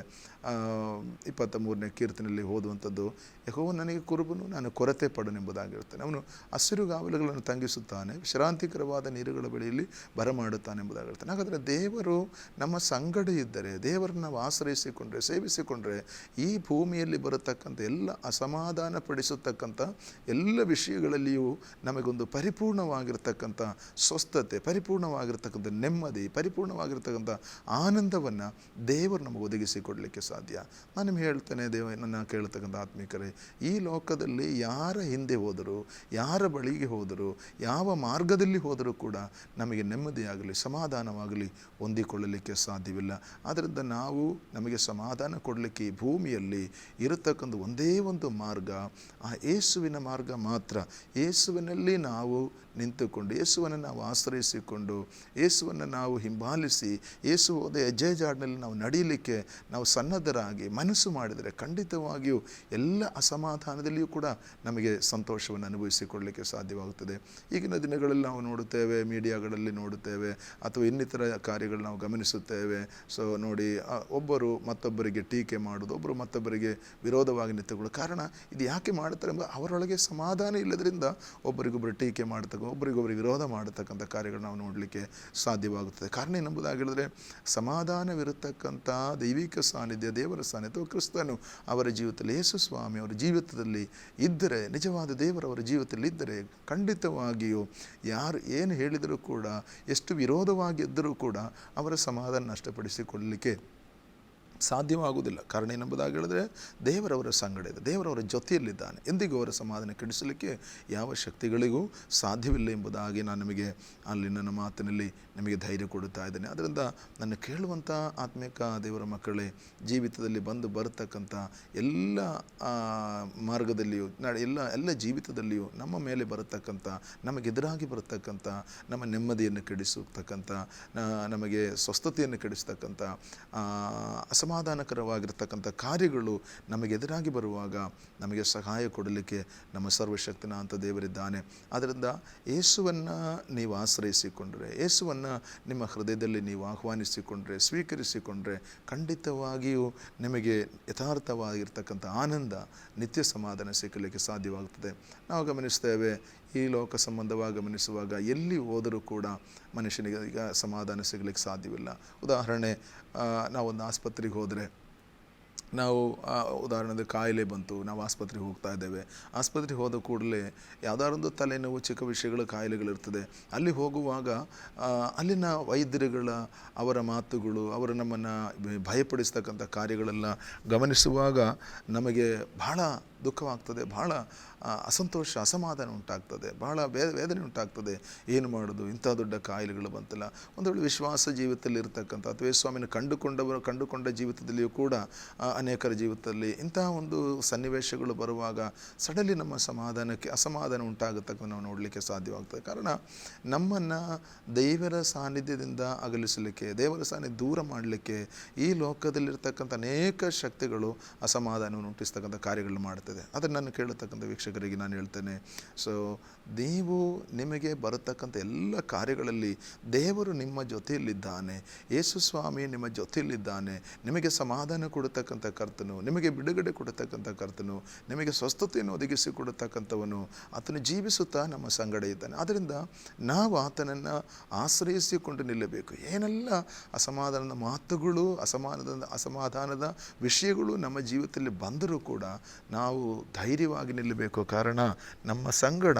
ಇಪ್ಪತ್ತ ಮೂರನೇ ಕೀರ್ತನೆಯಲ್ಲಿ ಓದುವಂಥದ್ದು ಯಹೋ ನನಗೆ ಕುರುಬನು, ನಾನು ಕೊರತೆ ಪಡನೆಂಬುದಾಗಿರುತ್ತಾನೆ ಅವನು ಹಸಿರುಗಾವಲುಗಳನ್ನು ತಂಗಿಸುತ್ತಾನೆ, ವಿಶ್ರಾಂತಿಕರವಾದ ನೀರುಗಳ ಬಳಿಯಲ್ಲಿ ಬರಮಾಡುತ್ತಾನೆ ಎಂಬುದಾಗಿರುತ್ತೆ ಹಾಗಾದರೆ ದೇವರು ನಮ್ಮ ಸಂಗಡ ಇದ್ದರೆ, ದೇವರನ್ನು ನಾವು ಆಶ್ರಯಿಸಿಕೊಂಡ್ರೆ ಸೇವಿಸಿಕೊಂಡ್ರೆ ಈ ಭೂಮಿಯಲ್ಲಿ ಬರತಕ್ಕಂಥ ಎಲ್ಲ ಅಸಮಾಧಾನ ಪಡಿಸತಕ್ಕಂಥ ಎಲ್ಲ ವಿಷಯಗಳಲ್ಲಿಯೂ ನಮಗೊಂದು ಪರಿಪೂರ್ಣವಾಗಿರ್ತಕ್ಕಂಥ ಸ್ವಸ್ಥತೆ, ಪರಿಪೂರ್ಣವಾಗಿರ್ತಕ್ಕಂಥ ನೆಮ್ಮದಿ, ಪರಿಪೂರ್ಣವಾಗಿರ್ತಕ್ಕಂಥ ಆನಂದವನ್ನು ದೇವರು ನಮಗೆ ಒದಗಿಸಿಕೊಡಲಿಕ್ಕೆ ಸಾಧ್ಯ. ನಾನು ನಿಮ್ಗೆ ಹೇಳ್ತೇನೆ, ದೇವ, ನನ್ನ ಕೇಳ್ತಕ್ಕಂಥ ಆತ್ಮಿಕರೇ, ಈ ಲೋಕದಲ್ಲಿ ಯಾರ ಹಿಂದೆ ಹೋದರೂ, ಯಾರ ಬಳಿಗೆ ಹೋದರೂ, ಯಾವ ಮಾರ್ಗದಲ್ಲಿ ಹೋದರೂ ಕೂಡ ನಮಗೆ ನೆಮ್ಮದಿಯಾಗಲಿ, ಸಮಾಧಾನವಾಗಲಿ ಹೊಂದಿಕೊಳ್ಳಲಿಕ್ಕೆ ಸಾಧ್ಯವಿಲ್ಲ. ಆದ್ದರಿಂದ ನಾವು ನಮಗೆ ಸಮಾಧಾನ ಕೊಡಲಿಕ್ಕೆ ಈ ಭೂಮಿಯಲ್ಲಿ ಇರತಕ್ಕಂಥ ಒಂದೇ ಒಂದು ಮಾರ್ಗ ಆ ಯೇಸುವಿನ ಮಾರ್ಗ ಮಾತ್ರ. ಯೇಸುವಿನಲ್ಲಿ ನಾವು ನಿಂತುಕೊಂಡು ಯೇಸುವನ್ನು ನಾವು ಆಶ್ರಯಿಸಿಕೊಂಡು, ಯೇಸುವನ್ನು ನಾವು ಹಿಂಬಾಲಿಸಿ, ಯೇಸು ಹೋದ ಹೆಜ್ಜೆಜಾಡಿನಲ್ಲಿ ನಾವು ನಡೆಯಲಿಕ್ಕೆ ನಾವು ಸನ್ನದ್ಧರಾಗಿ ಮನಸ್ಸು ಮಾಡಿದರೆ ಖಂಡಿತವಾಗಿಯೂ ಎಲ್ಲ ಅಸಮಾಧಾನದಲ್ಲಿಯೂ ಕೂಡ ನಮಗೆ ಸಂತೋಷವನ್ನು ಅನುಭವಿಸಿಕೊಳ್ಳಲಿಕ್ಕೆ ಸಾಧ್ಯವಾಗುತ್ತದೆ. ಈಗಿನ ದಿನಗಳಲ್ಲಿ ನಾವು ನೋಡುತ್ತೇವೆ, ಮೀಡಿಯಾಗಳಲ್ಲಿ ನೋಡುತ್ತೇವೆ, ಅಥವಾ ಇನ್ನಿತರ ಕಾರ್ಯಗಳು ನಾವು ಗಮನಿಸುತ್ತೇವೆ. ಸೊ ನೋಡಿ ಒಬ್ಬರು ಮತ್ತೊಬ್ಬರಿಗೆ ಟೀಕೆ ಮಾಡೋದು ಒಬ್ಬರು ಮತ್ತೊಬ್ಬರಿಗೆ ವಿರೋಧವಾಗಿ ನಿಂತುಕೊಳ್ಳೋದು ಕಾರಣ, ಇದು ಯಾಕೆ ಮಾಡುತ್ತಾರೆ ಎಂಬ ಅವರೊಳಗೆ ಸಮಾಧಾನ ಇಲ್ಲದರಿಂದ ಒಬ್ಬರಿಗೊಬ್ಬರು ಟೀಕೆ ಮಾಡ್ತಕ್ಕ ಒಬ್ಬರಿಗೊಬ್ಬರಿಗೆ ವಿರೋಧ ಮಾಡತಕ್ಕಂಥ ಕಾರ್ಯಗಳು ನಾವು ನೋಡಲಿಕ್ಕೆ ಸಾಧ್ಯವಾಗುತ್ತದೆ. ಕಾರಣ ಏನಂಬುದಾಗಿ ಹೇಳಿದ್ರೆ ಸಮಾಧಾನವಿರತಕ್ಕಂಥ ದೈವಿಕ ಸಾನ್ನಿಧ್ಯ, ದೇವರ ಸಾನ್ನಿಧ್ಯ ಕ್ರಿಸ್ತನು ಅವರ ಜೀವಿತದಲ್ಲಿ, ಯೇಸು ಸ್ವಾಮಿ ಅವರ ಜೀವಿತದಲ್ಲಿ ಇದ್ದರೆ, ನಿಜವಾದ ದೇವರವರ ಜೀವಿತದಲ್ಲಿ ಇದ್ದರೆ, ಖಂಡಿತವಾಗಿಯೂ ಯಾರು ಏನು ಹೇಳಿದರೂ ಕೂಡ, ಎಷ್ಟು ವಿರೋಧವಾಗಿದ್ದರೂ ಕೂಡ ಅವರ ಸಮಾಧಾನ ನಷ್ಟಪಡಿಸಿಕೊಳ್ಳಲಿಕ್ಕೆ ಸಾಧ್ಯವಾಗುವುದಿಲ್ಲ. ಕಾರಣ ಏನೆಂಬುದಾಗಿ ಹೇಳಿದ್ರೆ ದೇವರವರ ಸಂಗಡ ಇದೆ. ದೇವರವರ ಜೊತೆಯಲ್ಲಿದ್ದಾನೆ. ಎಂದಿಗೂ ಅವರ ಸಮಾಧಾನ ಕೆಡಿಸಲಿಕ್ಕೆ ಯಾವ ಶಕ್ತಿಗಳಿಗೂ ಸಾಧ್ಯವಿಲ್ಲ ಎಂಬುದಾಗಿ ನಾನು ನಿಮಗೆ ಅಲ್ಲಿ ನನ್ನ ಮಾತಿನಲ್ಲಿ ನಿಮಗೆ ಧೈರ್ಯ ಕೊಡುತ್ತಾ ಇದ್ದೇನೆ. ಅದರಿಂದ ನನ್ನ ಕೇಳುವಂಥ ಆತ್ಮಿಕ ದೇವರ ಮಕ್ಕಳೇ ಜೀವಿತದಲ್ಲಿ ಬಂದು ಬರತಕ್ಕಂಥ ಎಲ್ಲ ಮಾರ್ಗದಲ್ಲಿಯೂ ಎಲ್ಲ ಎಲ್ಲ ಜೀವಿತದಲ್ಲಿಯೂ ನಮ್ಮ ಮೇಲೆ ಬರತಕ್ಕಂಥ ನಮಗೆ ಎದುರಾಗಿ ಬರತಕ್ಕಂಥ ನಮ್ಮ ನೆಮ್ಮದಿಯನ್ನು ಕೆಡಿಸತಕ್ಕಂಥ ನಮಗೆ ಸ್ವಸ್ಥತೆಯನ್ನು ಕೆಡಿಸ್ತಕ್ಕಂಥ ಆ, ಅಸಮಾಧಾನಕರವಾಗಿರ್ತಕ್ಕಂಥ ಕಾರ್ಯಗಳು ನಮಗೆ ಎದುರಾಗಿ ಬರುವಾಗ ನಮಗೆ ಸಹಾಯ ಕೊಡಲಿಕ್ಕೆ ನಮ್ಮ ಸರ್ವಶಕ್ತಿನ ಅಂತ ದೇವರಿದ್ದಾನೆ. ಆದ್ದರಿಂದ ಯೇಸುವನ್ನು ನೀವು ಆಶ್ರಯಿಸಿಕೊಂಡ್ರೆ, ಯೇಸುವನ್ನು ನಿಮ್ಮ ಹೃದಯದಲ್ಲಿ ನೀವು ಆಹ್ವಾನಿಸಿಕೊಂಡ್ರೆ, ಸ್ವೀಕರಿಸಿಕೊಂಡ್ರೆ ಖಂಡಿತವಾಗಿಯೂ ನಿಮಗೆ ಯಥಾರ್ಥವಾಗಿರ್ತಕ್ಕಂಥ ಆನಂದ ನಿತ್ಯ ಸಮಾಧಾನ ಸಿಕ್ಕಲಿಕ್ಕೆ ಸಾಧ್ಯವಾಗುತ್ತದೆ ನಾವು ಗಮನಿಸ್ತೇವೆ ಈ ಲೋಕ ಸಂಬಂಧವಾಗಿ ಗಮನಿಸುವಾಗ ಎಲ್ಲಿ ಹೋದರೂ ಕೂಡ ಮನುಷ್ಯನಿಗೆ ಈಗ ಸಮಾಧಾನ ಸಿಗಲಿಕ್ಕೆ ಸಾಧ್ಯವಿಲ್ಲ. ಉದಾಹರಣೆ ನಾವೊಂದು ಆಸ್ಪತ್ರೆಗೆ ಹೋದರೆ, ನಾವು ಉದಾಹರಣೆಗೆ ಕಾಯಿಲೆ ಬಂತು, ನಾವು ಆಸ್ಪತ್ರೆಗೆ ಹೋಗ್ತಾ ಇದ್ದೇವೆ. ಆಸ್ಪತ್ರೆಗೆ ಹೋದ ಕೂಡಲೇ ಯಾವುದಾರೊಂದು ತಲೆನೋವು, ಚಿಕ್ಕ ವಿಷಯಗಳು, ಕಾಯಿಲೆಗಳಿರ್ತದೆ. ಅಲ್ಲಿ ಹೋಗುವಾಗ ಅಲ್ಲಿನ ವೈದ್ಯರುಗಳ ಅವರ ಮಾತುಗಳು, ಅವರು ನಮ್ಮನ್ನು ಭಯಪಡಿಸ್ತಕ್ಕಂಥ ಕಾರ್ಯಗಳೆಲ್ಲ ಗಮನಿಸುವಾಗ ನಮಗೆ ಬಹಳ ದುಃಖವಾಗ್ತದೆ, ಬಹಳ ಅಸಂತೋಷ, ಅಸಮಾಧಾನ ಉಂಟಾಗ್ತದೆ, ಬಹಳ ವೇದನೆ ಉಂಟಾಗ್ತದೆ, ಏನು ಮಾಡೋದು, ಇಂಥ ದೊಡ್ಡ ಕಾಯಿಲೆಗಳು ಬಂತಲ್ಲ. ಒಂದು ವೇಳೆ ವಿಶ್ವಾಸ ಜೀವಿತದಲ್ಲಿ ಇರ್ತಕ್ಕಂಥ ಅಥವಾ ಸ್ವಾಮಿನ ಕಂಡುಕೊಂಡವರು, ಕಂಡುಕೊಂಡ ಜೀವಿತದಲ್ಲಿಯೂ ಕೂಡ ಅನೇಕರ ಜೀವಿತದಲ್ಲಿ ಇಂತಹ ಒಂದು ಸನ್ನಿವೇಶಗಳು ಬರುವಾಗ ಸಡಲಿ ನಮ್ಮ ಸಮಾಧಾನಕ್ಕೆ, ಅಸಮಾಧಾನ ಉಂಟಾಗತಕ್ಕ ನಾವು ನೋಡಲಿಕ್ಕೆ ಸಾಧ್ಯವಾಗ್ತದೆ. ಕಾರಣ ನಮ್ಮನ್ನು ದೇವರ ಸಾನ್ನಿಧ್ಯದಿಂದ ಅಗಲಿಸಲಿಕ್ಕೆ, ದೇವರ ಸಾನ್ನಿಧ್ಯ ದೂರ ಮಾಡಲಿಕ್ಕೆ ಈ ಲೋಕದಲ್ಲಿರ್ತಕ್ಕಂಥ ಅನೇಕ ಶಕ್ತಿಗಳು ಅಸಮಾಧಾನವನ್ನು ಹುಟ್ಟಿಸ್ತಕ್ಕಂಥ ಕಾರ್ಯಗಳನ್ನು ಮಾಡ್ತದೆ. ಅದನ್ನು ನಾನು ಕೇಳತಕ್ಕಂಥ ವೀಕ್ಷಕರಿಗೆ ನಾನು ಹೇಳ್ತೇನೆ. ಸೊ ನೀವು ನಿಮಗೆ ಬರತಕ್ಕಂಥ ಎಲ್ಲ ಕಾರ್ಯಗಳಲ್ಲಿ ದೇವರು ನಿಮ್ಮ ಜೊತೆಯಲ್ಲಿದ್ದಾನೆ. ಯೇಸು ಸ್ವಾಮಿ ನಿಮ್ಮ ಜೊತೆಯಲ್ಲಿದ್ದಾನೆ. ನಿಮಗೆ ಸಮಾಧಾನ ಕೊಡತಕ್ಕಂಥ ಕರ್ತನು, ನಿಮಗೆ ಬಿಡುಗಡೆ ಕೊಡತಕ್ಕಂಥ ಕರ್ತನು, ನಿಮಗೆ ಸ್ವಸ್ಥತೆಯನ್ನು ಒದಗಿಸಿ ಕೊಡತಕ್ಕಂಥವನು. ಆತನು ಜೀವಿಸುತ್ತಾ ನಮ್ಮ ಸಂಗಡ ಇದ್ದಾನೆ. ಆದ್ದರಿಂದ ನಾವು ಆತನನ್ನು ಆಶ್ರಯಿಸಿಕೊಂಡು ನಿಲ್ಲಬೇಕು. ಏನೆಲ್ಲ ಅಸಮಾಧಾನದ ಮಾತುಗಳು, ಅಸಮಾನದ, ಅಸಮಾಧಾನದ ವಿಷಯಗಳು ನಮ್ಮ ಜೀವಿತದಲ್ಲಿ ಬಂದರೂ ಕೂಡ ನಾವು ಧೈರ್ಯವಾಗಿ ನಿಲ್ಲಬೇಕು. ಕಾರಣ ನಮ್ಮ ಸಂಗಡ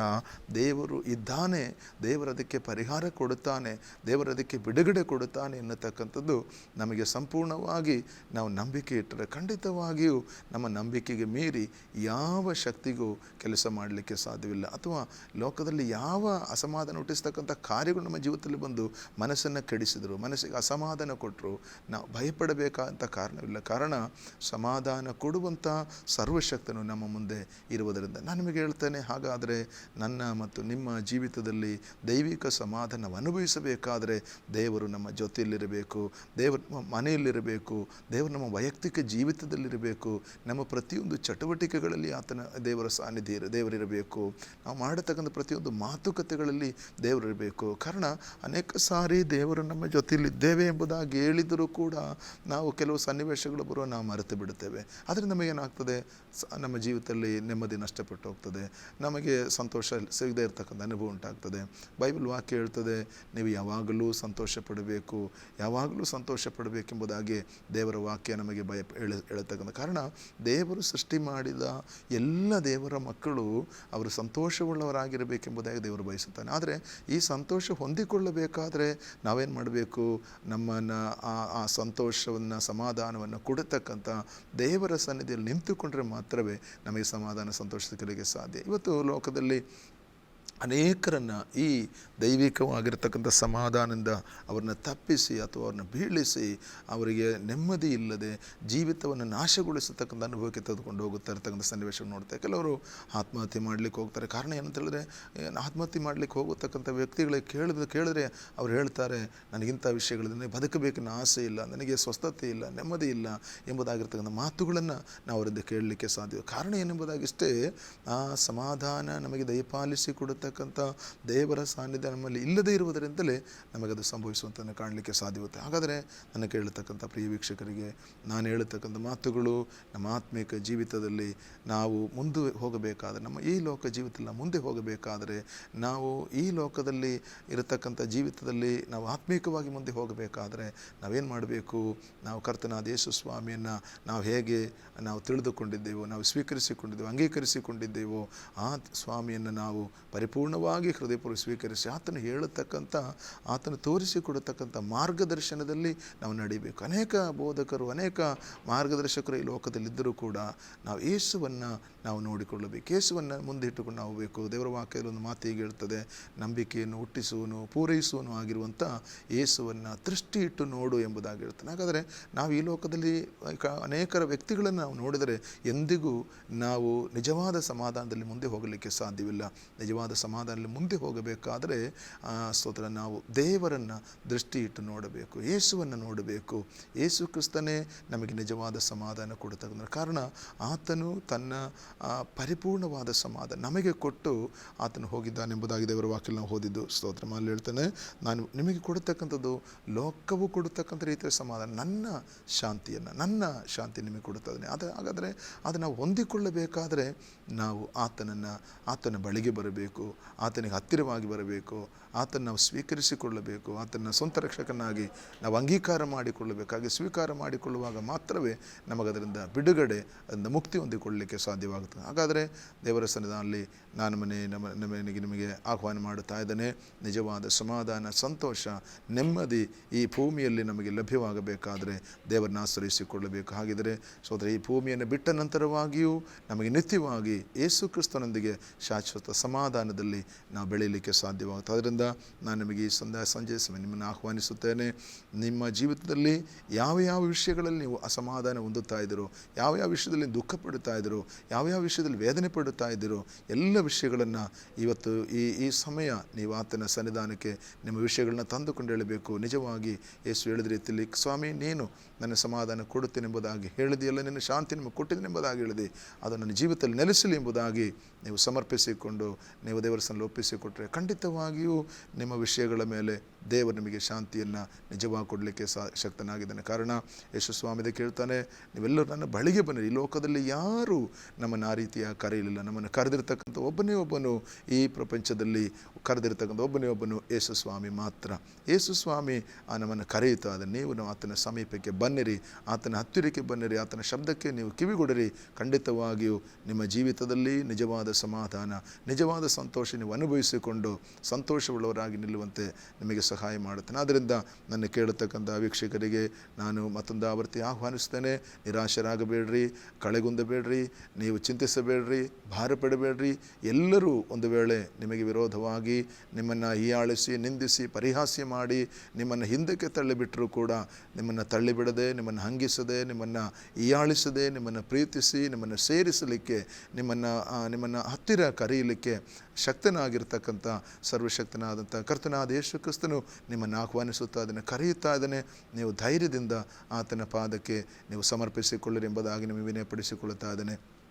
ದೇವರು ಇದ್ದಾನೆ, ದೇವರು ಅದಕ್ಕೆ ಪರಿಹಾರ ಕೊಡುತ್ತಾನೆ, ದೇವರು ಅದಕ್ಕೆ ಬಿಡುಗಡೆ ಕೊಡುತ್ತಾನೆ ಎನ್ನತಕ್ಕಂಥದ್ದು ನಮಗೆ ಸಂಪೂರ್ಣವಾಗಿ ನಾವು ನಂಬಿಕೆ ಇಟ್ಟರೆ ಖಂಡಿತವಾಗಿಯೂ ನಮ್ಮ ನಂಬಿಕೆಗೆ ಮೀರಿ ಯಾವ ಶಕ್ತಿಗೂ ಕೆಲಸ ಮಾಡಲಿಕ್ಕೆ ಸಾಧ್ಯವಿಲ್ಲ. ಅಥವಾ ಲೋಕದಲ್ಲಿ ಯಾವ ಅಸಮಾಧಾನ ಹುಟ್ಟಿಸ್ತಕ್ಕಂಥ ಕಾರ್ಯಗಳು ನಮ್ಮ ಜೀವಿತದಲ್ಲಿ ಬಂದು ಮನಸ್ಸನ್ನು ಕೆಡಿಸಿದರು, ಮನಸ್ಸಿಗೆ ಅಸಮಾಧಾನ ಕೊಟ್ಟರು, ನಾವು ಭಯಪಡಬೇಕಾದಂಥ ಕಾರಣವಿಲ್ಲ. ಕಾರಣ ಸಮಾಧಾನ ಕೊಡುವಂಥ ಸರ್ವಶಕ್ತನು ನಮ್ಮ ಮುಂದೆ ಇರುವುದರಿಂದ. ನಾನು ನಿಮಗೆ ಹೇಳ್ತೇನೆ, ಹಾಗಾದರೆ ನನ್ನ ಮತ್ತು ನಿಮ್ಮ ಜೀವಿತದಲ್ಲಿ ದೈವಿಕ ಸಮಾಧಾನವನ್ನು ಅನುಭವಿಸಬೇಕಾದರೆ ದೇವರು ನಮ್ಮ ಜೊತೆಯಲ್ಲಿರಬೇಕು, ದೇವರು ಮನೆಯಲ್ಲಿರಬೇಕು, ದೇವರು ನಮ್ಮ ವೈಯಕ್ತಿಕ ಜೀವಿತದಲ್ಲಿರಬೇಕು, ನಮ್ಮ ಪ್ರತಿಯೊಂದು ಚಟುವಟಿಕೆಗಳಲ್ಲಿ ಆತನ ದೇವರ ಸಾನ್ನಿಧ್ಯ ದೇವರಿರಬೇಕು. ನಾವು ಮಾಡತಕ್ಕಂಥ ಪ್ರತಿಯೊಂದು ಮಾತುಕತೆಗಳಲ್ಲಿ ದೇವರಿರಬೇಕು. ಕಾರಣ, ಅನೇಕ ಸಾರಿ ದೇವರು ನಮ್ಮ ಜೊತೆಯಲ್ಲಿದ್ದೇವೆ ಎಂಬುದಾಗಿ ಹೇಳಿದರೂ ಕೂಡ ನಾವು ಕೆಲವು ಸನ್ನಿವೇಶಗಳು ಬರುವ ನಾವು ಮರೆತು ಬಿಡುತ್ತೇವೆ. ಆದರೆ ನಮಗೇನಾಗ್ತದೆ? ನಮ್ಮ ಜೀವಿತದಲ್ಲಿ ನೆಮ್ಮದಿ ನಷ್ಟಪಟ್ಟು ಹೋಗ್ತದೆ. ನಮಗೆ ಸಂತೋಷ ಸಿಗದೇ ಇರ್ತಕ್ಕಂಥ ಅನುಭವ ಉಂಟಾಗ್ತದೆ. ಬೈಬಲ್ ವಾಕ್ಯ ಹೇಳ್ತದೆ, ನೀವು ಯಾವಾಗಲೂ ಸಂತೋಷ ಪಡಬೇಕು ಯಾವಾಗಲೂ ಸಂತೋಷ ಪಡಬೇಕೆಂಬುದಾಗಿ ದೇವರ ವಾಕ್ಯ ನಮಗೆ ಭಯ ಹೇಳ ಹೇಳತಕ್ಕಂಥ ಕಾರಣ, ದೇವರು ಸೃಷ್ಟಿ ಮಾಡಿದ ಎಲ್ಲ ದೇವರ ಮಕ್ಕಳು ಅವರು ಸಂತೋಷವುಳ್ಳವರಾಗಿರಬೇಕೆಂಬುದಾಗಿ ದೇವರು ಬಯಸುತ್ತಾನೆ. ಆದರೆ ಈ ಸಂತೋಷ ಹೊಂದಿಕೊಳ್ಳಬೇಕಾದರೆ ನಾವೇನು ಮಾಡಬೇಕು? ನಮ್ಮನ್ನು ಆ ಸಂತೋಷವನ್ನು, ಸಮಾಧಾನವನ್ನು ಕೊಡತಕ್ಕಂಥ ದೇವರ ಸನ್ನಿಧಿಯಲ್ಲಿ ನಿಂತುಕೊಂಡ್ರೆ ಮಾತ್ರವೇ ನಮಗೆ ಸಮಾಧಾನ ಸಂತೋಷ ಸಿಗಲಿಕ್ಕೆ ಸಾಧ್ಯ. ಇವತ್ತು ಲೋಕದಲ್ಲಿ ಅನೇಕರನ್ನು ಈ ದೈವಿಕವಾಗಿರ್ತಕ್ಕಂಥ ಸಮಾಧಾನದಿಂದ ಅವ್ರನ್ನ ತಪ್ಪಿಸಿ ಅಥವಾ ಅವ್ರನ್ನ ಬೀಳಿಸಿ ಅವರಿಗೆ ನೆಮ್ಮದಿ ಇಲ್ಲದೆ ಜೀವಿತವನ್ನು ನಾಶಗೊಳಿಸತಕ್ಕಂಥ ಅನುಭವಕ್ಕೆ ತೆಗೆದುಕೊಂಡು ಹೋಗುತ್ತಾ ಇರ್ತಕ್ಕಂಥ ಸನ್ನಿವೇಶವನ್ನು ನೋಡ್ತಾರೆ ಕೆಲವರು ಆತ್ಮಹತ್ಯೆ ಮಾಡಲಿಕ್ಕೆ ಹೋಗ್ತಾರೆ. ಕಾರಣ ಏನಂತ ಹೇಳಿದ್ರೆ ಆತ್ಮಹತ್ಯೆ ಮಾಡಲಿಕ್ಕೆ ಹೋಗತಕ್ಕಂಥ ವ್ಯಕ್ತಿಗಳಿಗೆ ಕೇಳಿದ, ಕೇಳಿದ್ರೆ ಅವ್ರು ಹೇಳ್ತಾರೆ ನನಗಿಂಥ ವಿಷಯಗಳಿಂದ ಬದುಕಬೇಕನ್ನ ಆಸೆ ಇಲ್ಲ, ನನಗೆ ಸ್ವಸ್ಥತೆ ಇಲ್ಲ, ನೆಮ್ಮದಿ ಇಲ್ಲ ಎಂಬುದಾಗಿರ್ತಕ್ಕಂಥ ಮಾತುಗಳನ್ನು ನಾವು ಅವರಿಂದ ಕೇಳಲಿಕ್ಕೆ ಸಾಧ್ಯ. ಕಾರಣ ಏನೆಂಬುದಾಗಿಷ್ಟೇ, ಆ ಸಮಾಧಾನ ನಮಗೆ ದಯಪಾಲಿಸಿ ಕೊಡತಕ್ಕಂಥ ದೇವರ ಸಾನ್ನಿಧ್ಯ ನಮ್ಮಲ್ಲಿ ಇಲ್ಲದೇ ಇರುವುದರಿಂದಲೇ ನಮಗದು ಸಂಭವಿಸುವಂಥದ್ದನ್ನು ಕಾಣಲಿಕ್ಕೆ ಸಾಧ್ಯವತ್ತೆ ಹಾಗಾದರೆ ನನ್ನ ಕೇಳತಕ್ಕಂಥ ಪ್ರಿಯ ವೀಕ್ಷಕರಿಗೆ ನಾನು ಹೇಳತಕ್ಕಂಥ ಮಾತುಗಳು ನಮ್ಮ ಆತ್ಮಿಕ ಜೀವಿತದಲ್ಲಿ ನಾವು ಮುಂದೆ ಹೋಗಬೇಕಾದರೆ, ನಮ್ಮ ಈ ಲೋಕ ಜೀವಿತದಲ್ಲಿ ಮುಂದೆ ಹೋಗಬೇಕಾದರೆ, ನಾವು ಈ ಲೋಕದಲ್ಲಿ ಇರತಕ್ಕಂಥ ಜೀವಿತದಲ್ಲಿ ನಾವು ಆತ್ಮೀಕವಾಗಿ ಮುಂದೆ ಹೋಗಬೇಕಾದರೆ ನಾವೇನು ಮಾಡಬೇಕು? ನಾವು ಕರ್ತನಾದ ಯೇಸು ಸ್ವಾಮಿಯನ್ನು ನಾವು ಹೇಗೆ ನಾವು ತಿಳಿದುಕೊಂಡಿದ್ದೇವೋ, ನಾವು ಸ್ವೀಕರಿಸಿಕೊಂಡಿದ್ದೇವೋ, ಅಂಗೀಕರಿಸಿಕೊಂಡಿದ್ದೇವೋ, ಆ ಸ್ವಾಮಿಯನ್ನು ನಾವು ಪರಿಪೂರ್ಣವಾಗಿ ಹೃದಯಪೂರ್ವ ಸ್ವೀಕರಿಸಿ ಆತನು ಹೇಳತಕ್ಕಂಥ, ಆತನು ತೋರಿಸಿಕೊಡತಕ್ಕಂಥ ಮಾರ್ಗದರ್ಶನದಲ್ಲಿ ನಾವು ನಡೀಬೇಕು. ಅನೇಕ ಬೋಧಕರು, ಅನೇಕ ಮಾರ್ಗದರ್ಶಕರು ಈ ಲೋಕದಲ್ಲಿದ್ದರೂ ಕೂಡ ನಾವು ಯೇಸುವನ್ನು ನಾವು ನೋಡಿಕೊಳ್ಳಬೇಕು. ಯೇಸುವನ್ನು ಮುಂದೆ ಇಟ್ಟುಕೊಂಡು ನಾವು ಬೇಕು ದೇವರ ವಾಕ್ಯದಲ್ಲಿ ಒಂದು ಮಾತು ಹೀಗೆ ಹೇಳ್ತದೆ, ನಂಬಿಕೆಯನ್ನು ಹುಟ್ಟಿಸುವನು, ಪೂರೈಸುವನು ಆಗಿರುವಂಥ ಯೇಸುವನ್ನು ದೃಷ್ಟಿ ಇಟ್ಟು ನೋಡು ಎಂಬುದಾಗಿ ಹೇಳ್ತಾನೆ ಹಾಗಾದರೆ ನಾವು ಈ ಲೋಕದಲ್ಲಿ ಅನೇಕರ ವ್ಯಕ್ತಿಗಳನ್ನು ನಾವು ನೋಡಿದರೆ ಎಂದಿಗೂ ನಾವು ನಿಜವಾದ ಸಮಾಧಾನದಲ್ಲಿ ಮುಂದೆ ಹೋಗಲಿಕ್ಕೆ ಸಾಧ್ಯವಿಲ್ಲ. ನಿಜವಾದ ಸಮಾಧಾನದಲ್ಲಿ ಮುಂದೆ ಹೋಗಬೇಕಾದರೆ ಸ್ತೋತ್ರ, ನಾವು ದೇವರನ್ನು ದೃಷ್ಟಿ ಇಟ್ಟು ನೋಡಬೇಕು, ಯೇಸುವನ್ನು ನೋಡಬೇಕು. ಯೇಸು ಕ್ರಿಸ್ತನೇ ನಮಗೆ ನಿಜವಾದ ಸಮಾಧಾನ ಕೊಡತಕ್ಕಂಥ ಕಾರಣ, ಆತನು ತನ್ನ ಪರಿಪೂರ್ಣವಾದ ಸಮಾಧಾನ ನಮಗೆ ಕೊಟ್ಟು ಆತನು ಹೋಗಿದ್ದಾನೆಂಬುದಾಗಿ ದೇವರ ವಾಕ್ಯಲ್ಲಿ ನಾವು ಓದಿದ್ದು. ಸ್ತೋತ್ರ, ಮಾಲ್ ಹೇಳ್ತಾನೆ, ನಾನು ನಿಮಗೆ ಕೊಡತಕ್ಕಂಥದ್ದು, ಲೋಕವು ಕೊಡತಕ್ಕಂಥ ರೀತಿಯ ಸಮಾಧಾನ, ನನ್ನ ಶಾಂತಿಯನ್ನು, ನನ್ನ ಶಾಂತಿ ನಿಮಗೆ ಕೊಡುತ್ತದೆ ಅದು ಹಾಗಾದರೆ, ಅದನ್ನು ಹೊಂದಿಕೊಳ್ಳಬೇಕಾದರೆ ನಾವು ಆತನನ್ನು, ಆತನ ಬಳಿಗೆ ಬರಬೇಕು. ಆತನಿಗೆ ಹತ್ತಿರವಾಗಿ ಬರಬೇಕು ಆತನ್ನು ನಾವು ಸ್ವೀಕರಿಸಿಕೊಳ್ಳಬೇಕು ಆತನ ಸ್ವಂತ ರಕ್ಷಕನಾಗಿ ನಾವು ಅಂಗೀಕಾರ ಮಾಡಿಕೊಳ್ಳಬೇಕಾಗಿ ಸ್ವೀಕಾರ ಮಾಡಿಕೊಳ್ಳುವಾಗ ಮಾತ್ರವೇ ನಮಗದರಿಂದ ಬಿಡುಗಡೆ, ಅದರಿಂದ ಮುಕ್ತಿ ಹೊಂದಿಕೊಳ್ಳಲಿಕ್ಕೆ ಸಾಧ್ಯವಾಗುತ್ತದೆ. ಹಾಗಾದರೆ ದೇವರ ಸನ್ನಿಧಾನದಲ್ಲಿ ನಾನು ಮನೆ, ನಮ್ಮ ನಮಗೆ ನಿಮಗೆ ಆಹ್ವಾನ ಮಾಡುತ್ತಾ ಇದ್ದೇನೆ. ನಿಜವಾದ ಸಮಾಧಾನ, ಸಂತೋಷ, ನೆಮ್ಮದಿ ಈ ಭೂಮಿಯಲ್ಲಿ ನಮಗೆ ಲಭ್ಯವಾಗಬೇಕಾದರೆ ದೇವರನ್ನ ಆಶ್ರಯಿಸಿಕೊಳ್ಳಬೇಕು. ಹಾಗಿದ್ದರೆ ಸೋದರ, ಈ ಭೂಮಿಯನ್ನು ಬಿಟ್ಟ ನಂತರವಾಗಿಯೂ ನಮಗೆ ನಿತ್ಯವಾಗಿ ಯೇಸು ಕ್ರಿಸ್ತನೊಂದಿಗೆ ಶಾಶ್ವತ ಸಮಾಧಾನದಲ್ಲಿ ನಾವು ಬೆಳೀಲಿಕ್ಕೆ ಸಾಧ್ಯವಾಗುತ್ತೆ. ಅದರಿಂದ ನಾನು ನಿಮಗೆ ಈ ಸಂಧ್ಯಾ ಸಂಜೆ ಸಮಯ ನಿಮ್ಮನ್ನು ಆಹ್ವಾನಿಸುತ್ತೇನೆ. ನಿಮ್ಮ ಜೀವಿತದಲ್ಲಿ ಯಾವ ಯಾವ ವಿಷಯಗಳಲ್ಲಿ ನೀವು ಅಸಮಾಧಾನ ಹೊಂದುತ್ತಾ ಇದ್ದೀರೋ, ಯಾವ ಯಾವ ವಿಷಯದಲ್ಲಿ ದುಃಖ ಪಡುತ್ತಾ ಇದ್ದೀರೋ, ಯಾವ ಯಾವ ವಿಷಯದಲ್ಲಿ ವೇದನೆ ಪಡುತ್ತಾ ಇದ್ದೀರೋ, ಎಲ್ಲ ವಿಷಯಗಳನ್ನು ಇವತ್ತು ಈ ಈ ಸಮಯ ನೀವು ಆತನ ಸನ್ನಿಧಾನಕ್ಕೆ ನಿಮ್ಮ ವಿಷಯಗಳನ್ನ ತಂದುಕೊಂಡು ಹೇಳಬೇಕು. ನಿಜವಾಗಿ ಯೇಸು ಹೇಳಿದ ರೀತಿಯಲ್ಲಿ, ಸ್ವಾಮಿ, ನೀನು ನನ್ನ ಸಮಾಧಾನ ಕೊಡುತ್ತೇನೆ ಎಂಬುದಾಗಿ ಹೇಳಿದೆಯಲ್ಲ, ನಿನ್ನ ಶಾಂತಿ ನಿಮಗೆ ಕೊಟ್ಟಿದ್ದೇನೆಂಬುದಾಗಿ ಹೇಳಿದೆ. ಅದು ನನ್ನ ಜೀವಿತದಲ್ಲಿ ನೆಲೆಸಲಿ ಎಂಬುದಾಗಿ ನೀವು ಸಮರ್ಪಿಸಿಕೊಂಡು, ನೀವು ದೇವರ ಸನ್ನಲ್ಲಿ ಒಪ್ಪಿಸಿಕೊಟ್ರೆ ಖಂಡಿತವಾಗಿಯೂ ನಿಮ್ಮ ವಿಷಯಗಳ ಮೇಲೆ ದೇವರು ನಿಮಗೆ ಶಾಂತಿಯನ್ನು ನಿಜವಾಗಿ ಕೊಡಲಿಕ್ಕೆ ಸಾ, ಶಕ್ತನಾಗಿದ್ದಾನೆ. ಕಾರಣ ಯೇಸು ಕೇಳ್ತಾನೆ, ನೀವೆಲ್ಲರೂ ನನ್ನ ಬಳಿಗೆ ಬನ್ನಿರಿ. ಈ ಲೋಕದಲ್ಲಿ ಯಾರೂ ನಮ್ಮನ್ನು ಆ ರೀತಿಯ ಕರೆಯಲಿಲ್ಲ. ನಮ್ಮನ್ನು ಕರೆದಿರ್ತಕ್ಕಂಥ ಒಬ್ಬನೇ ಒಬ್ಬನು ಈ ಪ್ರಪಂಚದಲ್ಲಿ ಕರೆದಿರ್ತಕ್ಕಂಥ ಒಬ್ಬನೇ ಒಬ್ಬನು ಯೇಸು ಸ್ವಾಮಿ ಮಾತ್ರ. ಯೇಸು ಸ್ವಾಮಿ ಆ ನಮ್ಮನ್ನು ಕರೆಯುತ್ತಾ ಇದ್ದಾನೆ. ನೀವು ನಾವು ಆತನ ಸಮೀಪಕ್ಕೆ ಬನ್ನಿರಿ. ಆತನ ಹತ್ತಿರಕ್ಕೆ ಬನ್ನಿರಿ. ಆತನ ಶಬ್ದಕ್ಕೆ ನೀವು ಕಿವಿಗೊಡಿರಿ. ಖಂಡಿತವಾಗಿಯೂ ನಿಮ್ಮ ಜೀವಿತದಲ್ಲಿ ನಿಜವಾದ ಸಮಾಧಾನ, ನಿಜವಾದ ಸಂತೋಷ ನೀವು ಅನುಭವಿಸಿಕೊಂಡು ಸಂತೋಷವುಳ್ಳವರಾಗಿ ನಿಲ್ಲುವಂತೆ ನಿಮಗೆ ಸಹಾಯ ಮಾಡುತ್ತೇನೆ. ಆದ್ದರಿಂದ ನನ್ನ ಕೇಳತಕ್ಕಂಥ ವೀಕ್ಷಕರಿಗೆ ನಾನು ಮತ್ತೊಂದು ಆವರ್ತಿ ಆಹ್ವಾನಿಸ್ತೇನೆ. ನಿರಾಶರಾಗಬೇಡ್ರಿ, ಕಳೆಗುಂದಬೇಡ್ರಿ, ನೀವು ಚಿಂತಿಸಬೇಡ್ರಿ ಭಾರ ಪಡಬೇಡ್ರಿ ಎಲ್ಲರೂ ಒಂದು ವೇಳೆ ನಿಮಗೆ ವಿರೋಧವಾಗಿ ನಿಮ್ಮನ್ನು ಹೀಯಾಳಿಸಿ, ನಿಂದಿಸಿ, ಪರಿಹಾಸ್ಯ ಮಾಡಿ ನಿಮ್ಮನ್ನು ಹಿಂದಕ್ಕೆ ತಳ್ಳಿಬಿಟ್ಟರೂ ಕೂಡ ನಿಮ್ಮನ್ನು ತಳ್ಳಿಬಿಡದೆ, ನಿಮ್ಮನ್ನು ಹಂಗಿಸದೆ, ನಿಮ್ಮನ್ನು ಹೀಯಾಳಿಸದೆ, ನಿಮ್ಮನ್ನು ಪ್ರೀತಿಸಿ, ನಿಮ್ಮನ್ನು ಸೇರಿಸಲಿಕ್ಕೆ, ನಿಮ್ಮನ್ನು ನಿಮ್ಮನ್ನು ಹತ್ತಿರ ಕರೆಯಲಿಕ್ಕೆ ಶಕ್ತನಾಗಿರ್ತಕ್ಕಂಥ ಸರ್ವಶಕ್ತನಾದಂಥ ಕರ್ತನಾದ ಯೇಸು ಕ್ರಿಸ್ತನು ನಿಮ್ಮನ್ನು ಆಹ್ವಾನಿಸುತ್ತಾ ಅದನ್ನು ಕರೆಯುತ್ತಾ ಇದ್ದಾನೆ. ನೀವು ಧೈರ್ಯದಿಂದ ಆತನ ಪಾದಕ್ಕೆ ನೀವು ಸಮರ್ಪಿಸಿಕೊಳ್ಳಿರಿ ಎಂಬುದಾಗಿ ನಿಮಗೆ ವಿನಯಪಡಿಸಿಕೊಳ್ಳುತ್ತಾ ಇದ್ದಾನೆ.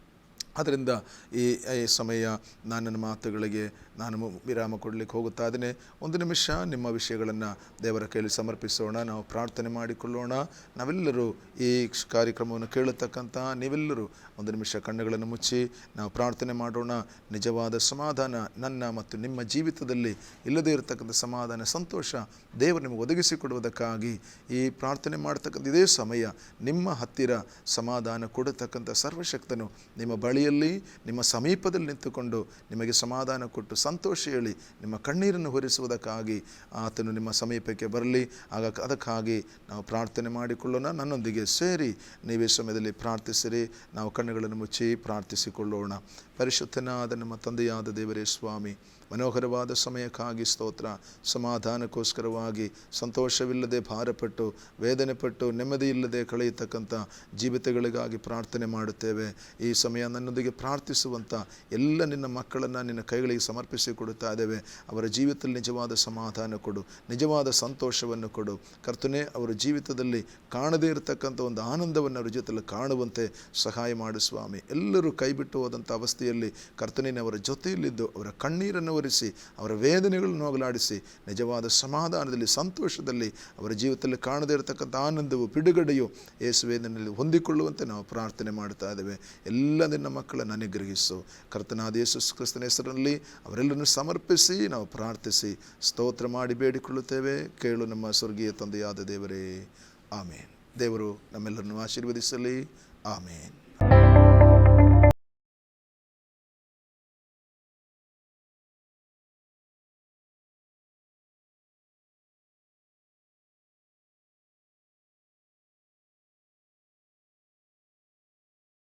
ಆದ್ದರಿಂದ ಈ ಸಮಯ ನಾನು ನನ್ನ ಮಾತುಗಳಿಗೆ ನಾನು ವಿರಾಮ ಕೊಡಲಿಕ್ಕೆ ಹೋಗುತ್ತಾ ಇದ್ದೇನೆ. ಒಂದು ನಿಮಿಷ, ನಿಮ್ಮ ವಿಷಯಗಳನ್ನು ದೇವರ ಕೈಯಲ್ಲಿ ಸಮರ್ಪಿಸೋಣ. ನಾವು ಪ್ರಾರ್ಥನೆ ಮಾಡಿಕೊಳ್ಳೋಣ. ನಾವೆಲ್ಲರೂ ಈ ಕಾರ್ಯಕ್ರಮವನ್ನು ಕೇಳತಕ್ಕಂಥ ನೀವೆಲ್ಲರೂ ಒಂದು ನಿಮಿಷ ಕಣ್ಣುಗಳನ್ನು ಮುಚ್ಚಿ ನಾವು ಪ್ರಾರ್ಥನೆ ಮಾಡೋಣ. ನಿಜವಾದ ಸಮಾಧಾನ ನನ್ನ ಮತ್ತು ನಿಮ್ಮ ಜೀವಿತದಲ್ಲಿ ಇಲ್ಲದೇ ಇರತಕ್ಕಂಥ ಸಮಾಧಾನ, ಸಂತೋಷ ದೇವರು ನಿಮಗೆ ಒದಗಿಸಿಕೊಡುವುದಕ್ಕಾಗಿ ಈ ಪ್ರಾರ್ಥನೆ ಮಾಡ್ತಕ್ಕಂಥ ಇದೇ ಸಮಯ ನಿಮ್ಮ ಹತ್ತಿರ ಸಮಾಧಾನ ಕೊಡತಕ್ಕಂಥ ಸರ್ವಶಕ್ತನು ನಿಮ್ಮ ಬಳಿಯಲ್ಲಿ ನಿಮ್ಮ ಸಮೀಪದಲ್ಲಿ ನಿಂತುಕೊಂಡು ನಿಮಗೆ ಸಮಾಧಾನ ಕೊಟ್ಟು ಸಂತೋಷ ಹೇಳಿ, ನಿಮ್ಮ ಕಣ್ಣೀರನ್ನು ಹೊರಿಸುವುದಕ್ಕಾಗಿ ಆತನು ನಿಮ್ಮ ಸಮೀಪಕ್ಕೆ ಬರಲಿ. ಆಗ ಅದಕ್ಕಾಗಿ ನಾವು ಪ್ರಾರ್ಥನೆ ಮಾಡಿಕೊಳ್ಳೋಣ. ನನ್ನೊಂದಿಗೆ ಸೇರಿ, ನೀವೇ ಸಮಯದಲ್ಲಿ ಪ್ರಾರ್ಥಿಸಿರಿ. ನಾವು ಕಣ್ಣುಗಳನ್ನು ಮುಚ್ಚಿ ಪ್ರಾರ್ಥಿಸಿಕೊಳ್ಳೋಣ. ಪರಿಶುದ್ಧನಾದ ನಮ್ಮ ತಂದೆಯಾದ ದೇವರೇ ಸ್ವಾಮಿ, ಮನೋಹರವಾದ ಸಮಯಕ್ಕಾಗಿ ಸ್ತೋತ್ರ. ಸಮಾಧಾನಕ್ಕೋಸ್ಕರವಾಗಿ ಸಂತೋಷವಿಲ್ಲದೆ ಭಾರಪಟ್ಟು, ವೇದನೆಪಟ್ಟು ನೆಮ್ಮದಿ ಇಲ್ಲದೆ ಕಳೆಯತಕ್ಕಂಥ ಜೀವಿತಗಳಿಗಾಗಿ ಪ್ರಾರ್ಥನೆ ಮಾಡುತ್ತೇವೆ. ಈ ಸಮಯ ನನ್ನೊಂದಿಗೆ ಪ್ರಾರ್ಥಿಸುವಂಥ ಎಲ್ಲ ನಿನ್ನ ಮಕ್ಕಳನ್ನು ನಿನ್ನ ಕೈಗಳಿಗೆ ಸಮರ್ಪಿಸಿ ಕೊಡುತ್ತಾ ಇದ್ದೇವೆ. ಅವರ ಜೀವಿತದಲ್ಲಿ ನಿಜವಾದ ಸಮಾಧಾನ ಕೊಡು, ನಿಜವಾದ ಸಂತೋಷವನ್ನು ಕೊಡು. ಕರ್ತನೆ, ಅವರ ಜೀವಿತದಲ್ಲಿ ಕಾಣದೇ ಇರತಕ್ಕಂಥ ಒಂದು ಆನಂದವನ್ನು ಅವರ ಜೊತೆಯಲ್ಲಿ ಕಾಣುವಂತೆ ಸಹಾಯ ಮಾಡು ಸ್ವಾಮಿ. ಎಲ್ಲರೂ ಕೈಬಿಟ್ಟು ಹೋದಂಥ ಅವಸ್ಥೆಯಲ್ಲಿ ಕರ್ತನಿನ ಅವರ ಜೊತೆಯಲ್ಲಿದ್ದು ಅವರ ಕಣ್ಣೀರನ್ನು ಒರೆಸಿ, ಅವರ ವೇದನೆಗಳನ್ನು ಹೋಗಲಾಡಿಸಿ, ನಿಜವಾದ ಸಮಾಧಾನದಲ್ಲಿ, ಸಂತೋಷದಲ್ಲಿ ಅವರ ಜೀವಿತದಲ್ಲಿ ಕಾಣದೇ ಇರತಕ್ಕಂಥ ಆನಂದವು, ಬಿಡುಗಡೆಯು ಯೇಸುವೇದನಲ್ಲಿ ಹೊಂದಿಕೊಳ್ಳುವಂತೆ ನಾವು ಪ್ರಾರ್ಥನೆ ಮಾಡ್ತಾ ಇದ್ದೇವೆ. ಎಲ್ಲ ನಿನ್ನ ಮಕ್ಕಳನ್ನು ಅನುಗ್ರಹಿಸು. ಕರ್ತನಾದ ಯೇಸು ಕ್ರಿಸ್ತನ ಹೆಸರಿನಲ್ಲಿ ಅವರೆಲ್ಲರನ್ನು ಸಮರ್ಪಿಸಿ, ನಾವು ಪ್ರಾರ್ಥಿಸಿ, ಸ್ತೋತ್ರ ಮಾಡಿ ಬೇಡಿಕೊಳ್ಳುತ್ತೇವೆ. ಕೇಳು ನಮ್ಮ ಸ್ವರ್ಗೀಯ ತಂದೆಯಾದ ದೇವರೇ. ಆಮೇನ್. ದೇವರು ನಮ್ಮೆಲ್ಲರನ್ನು ಆಶೀರ್ವದಿಸಲಿ. ಆಮೇನ್.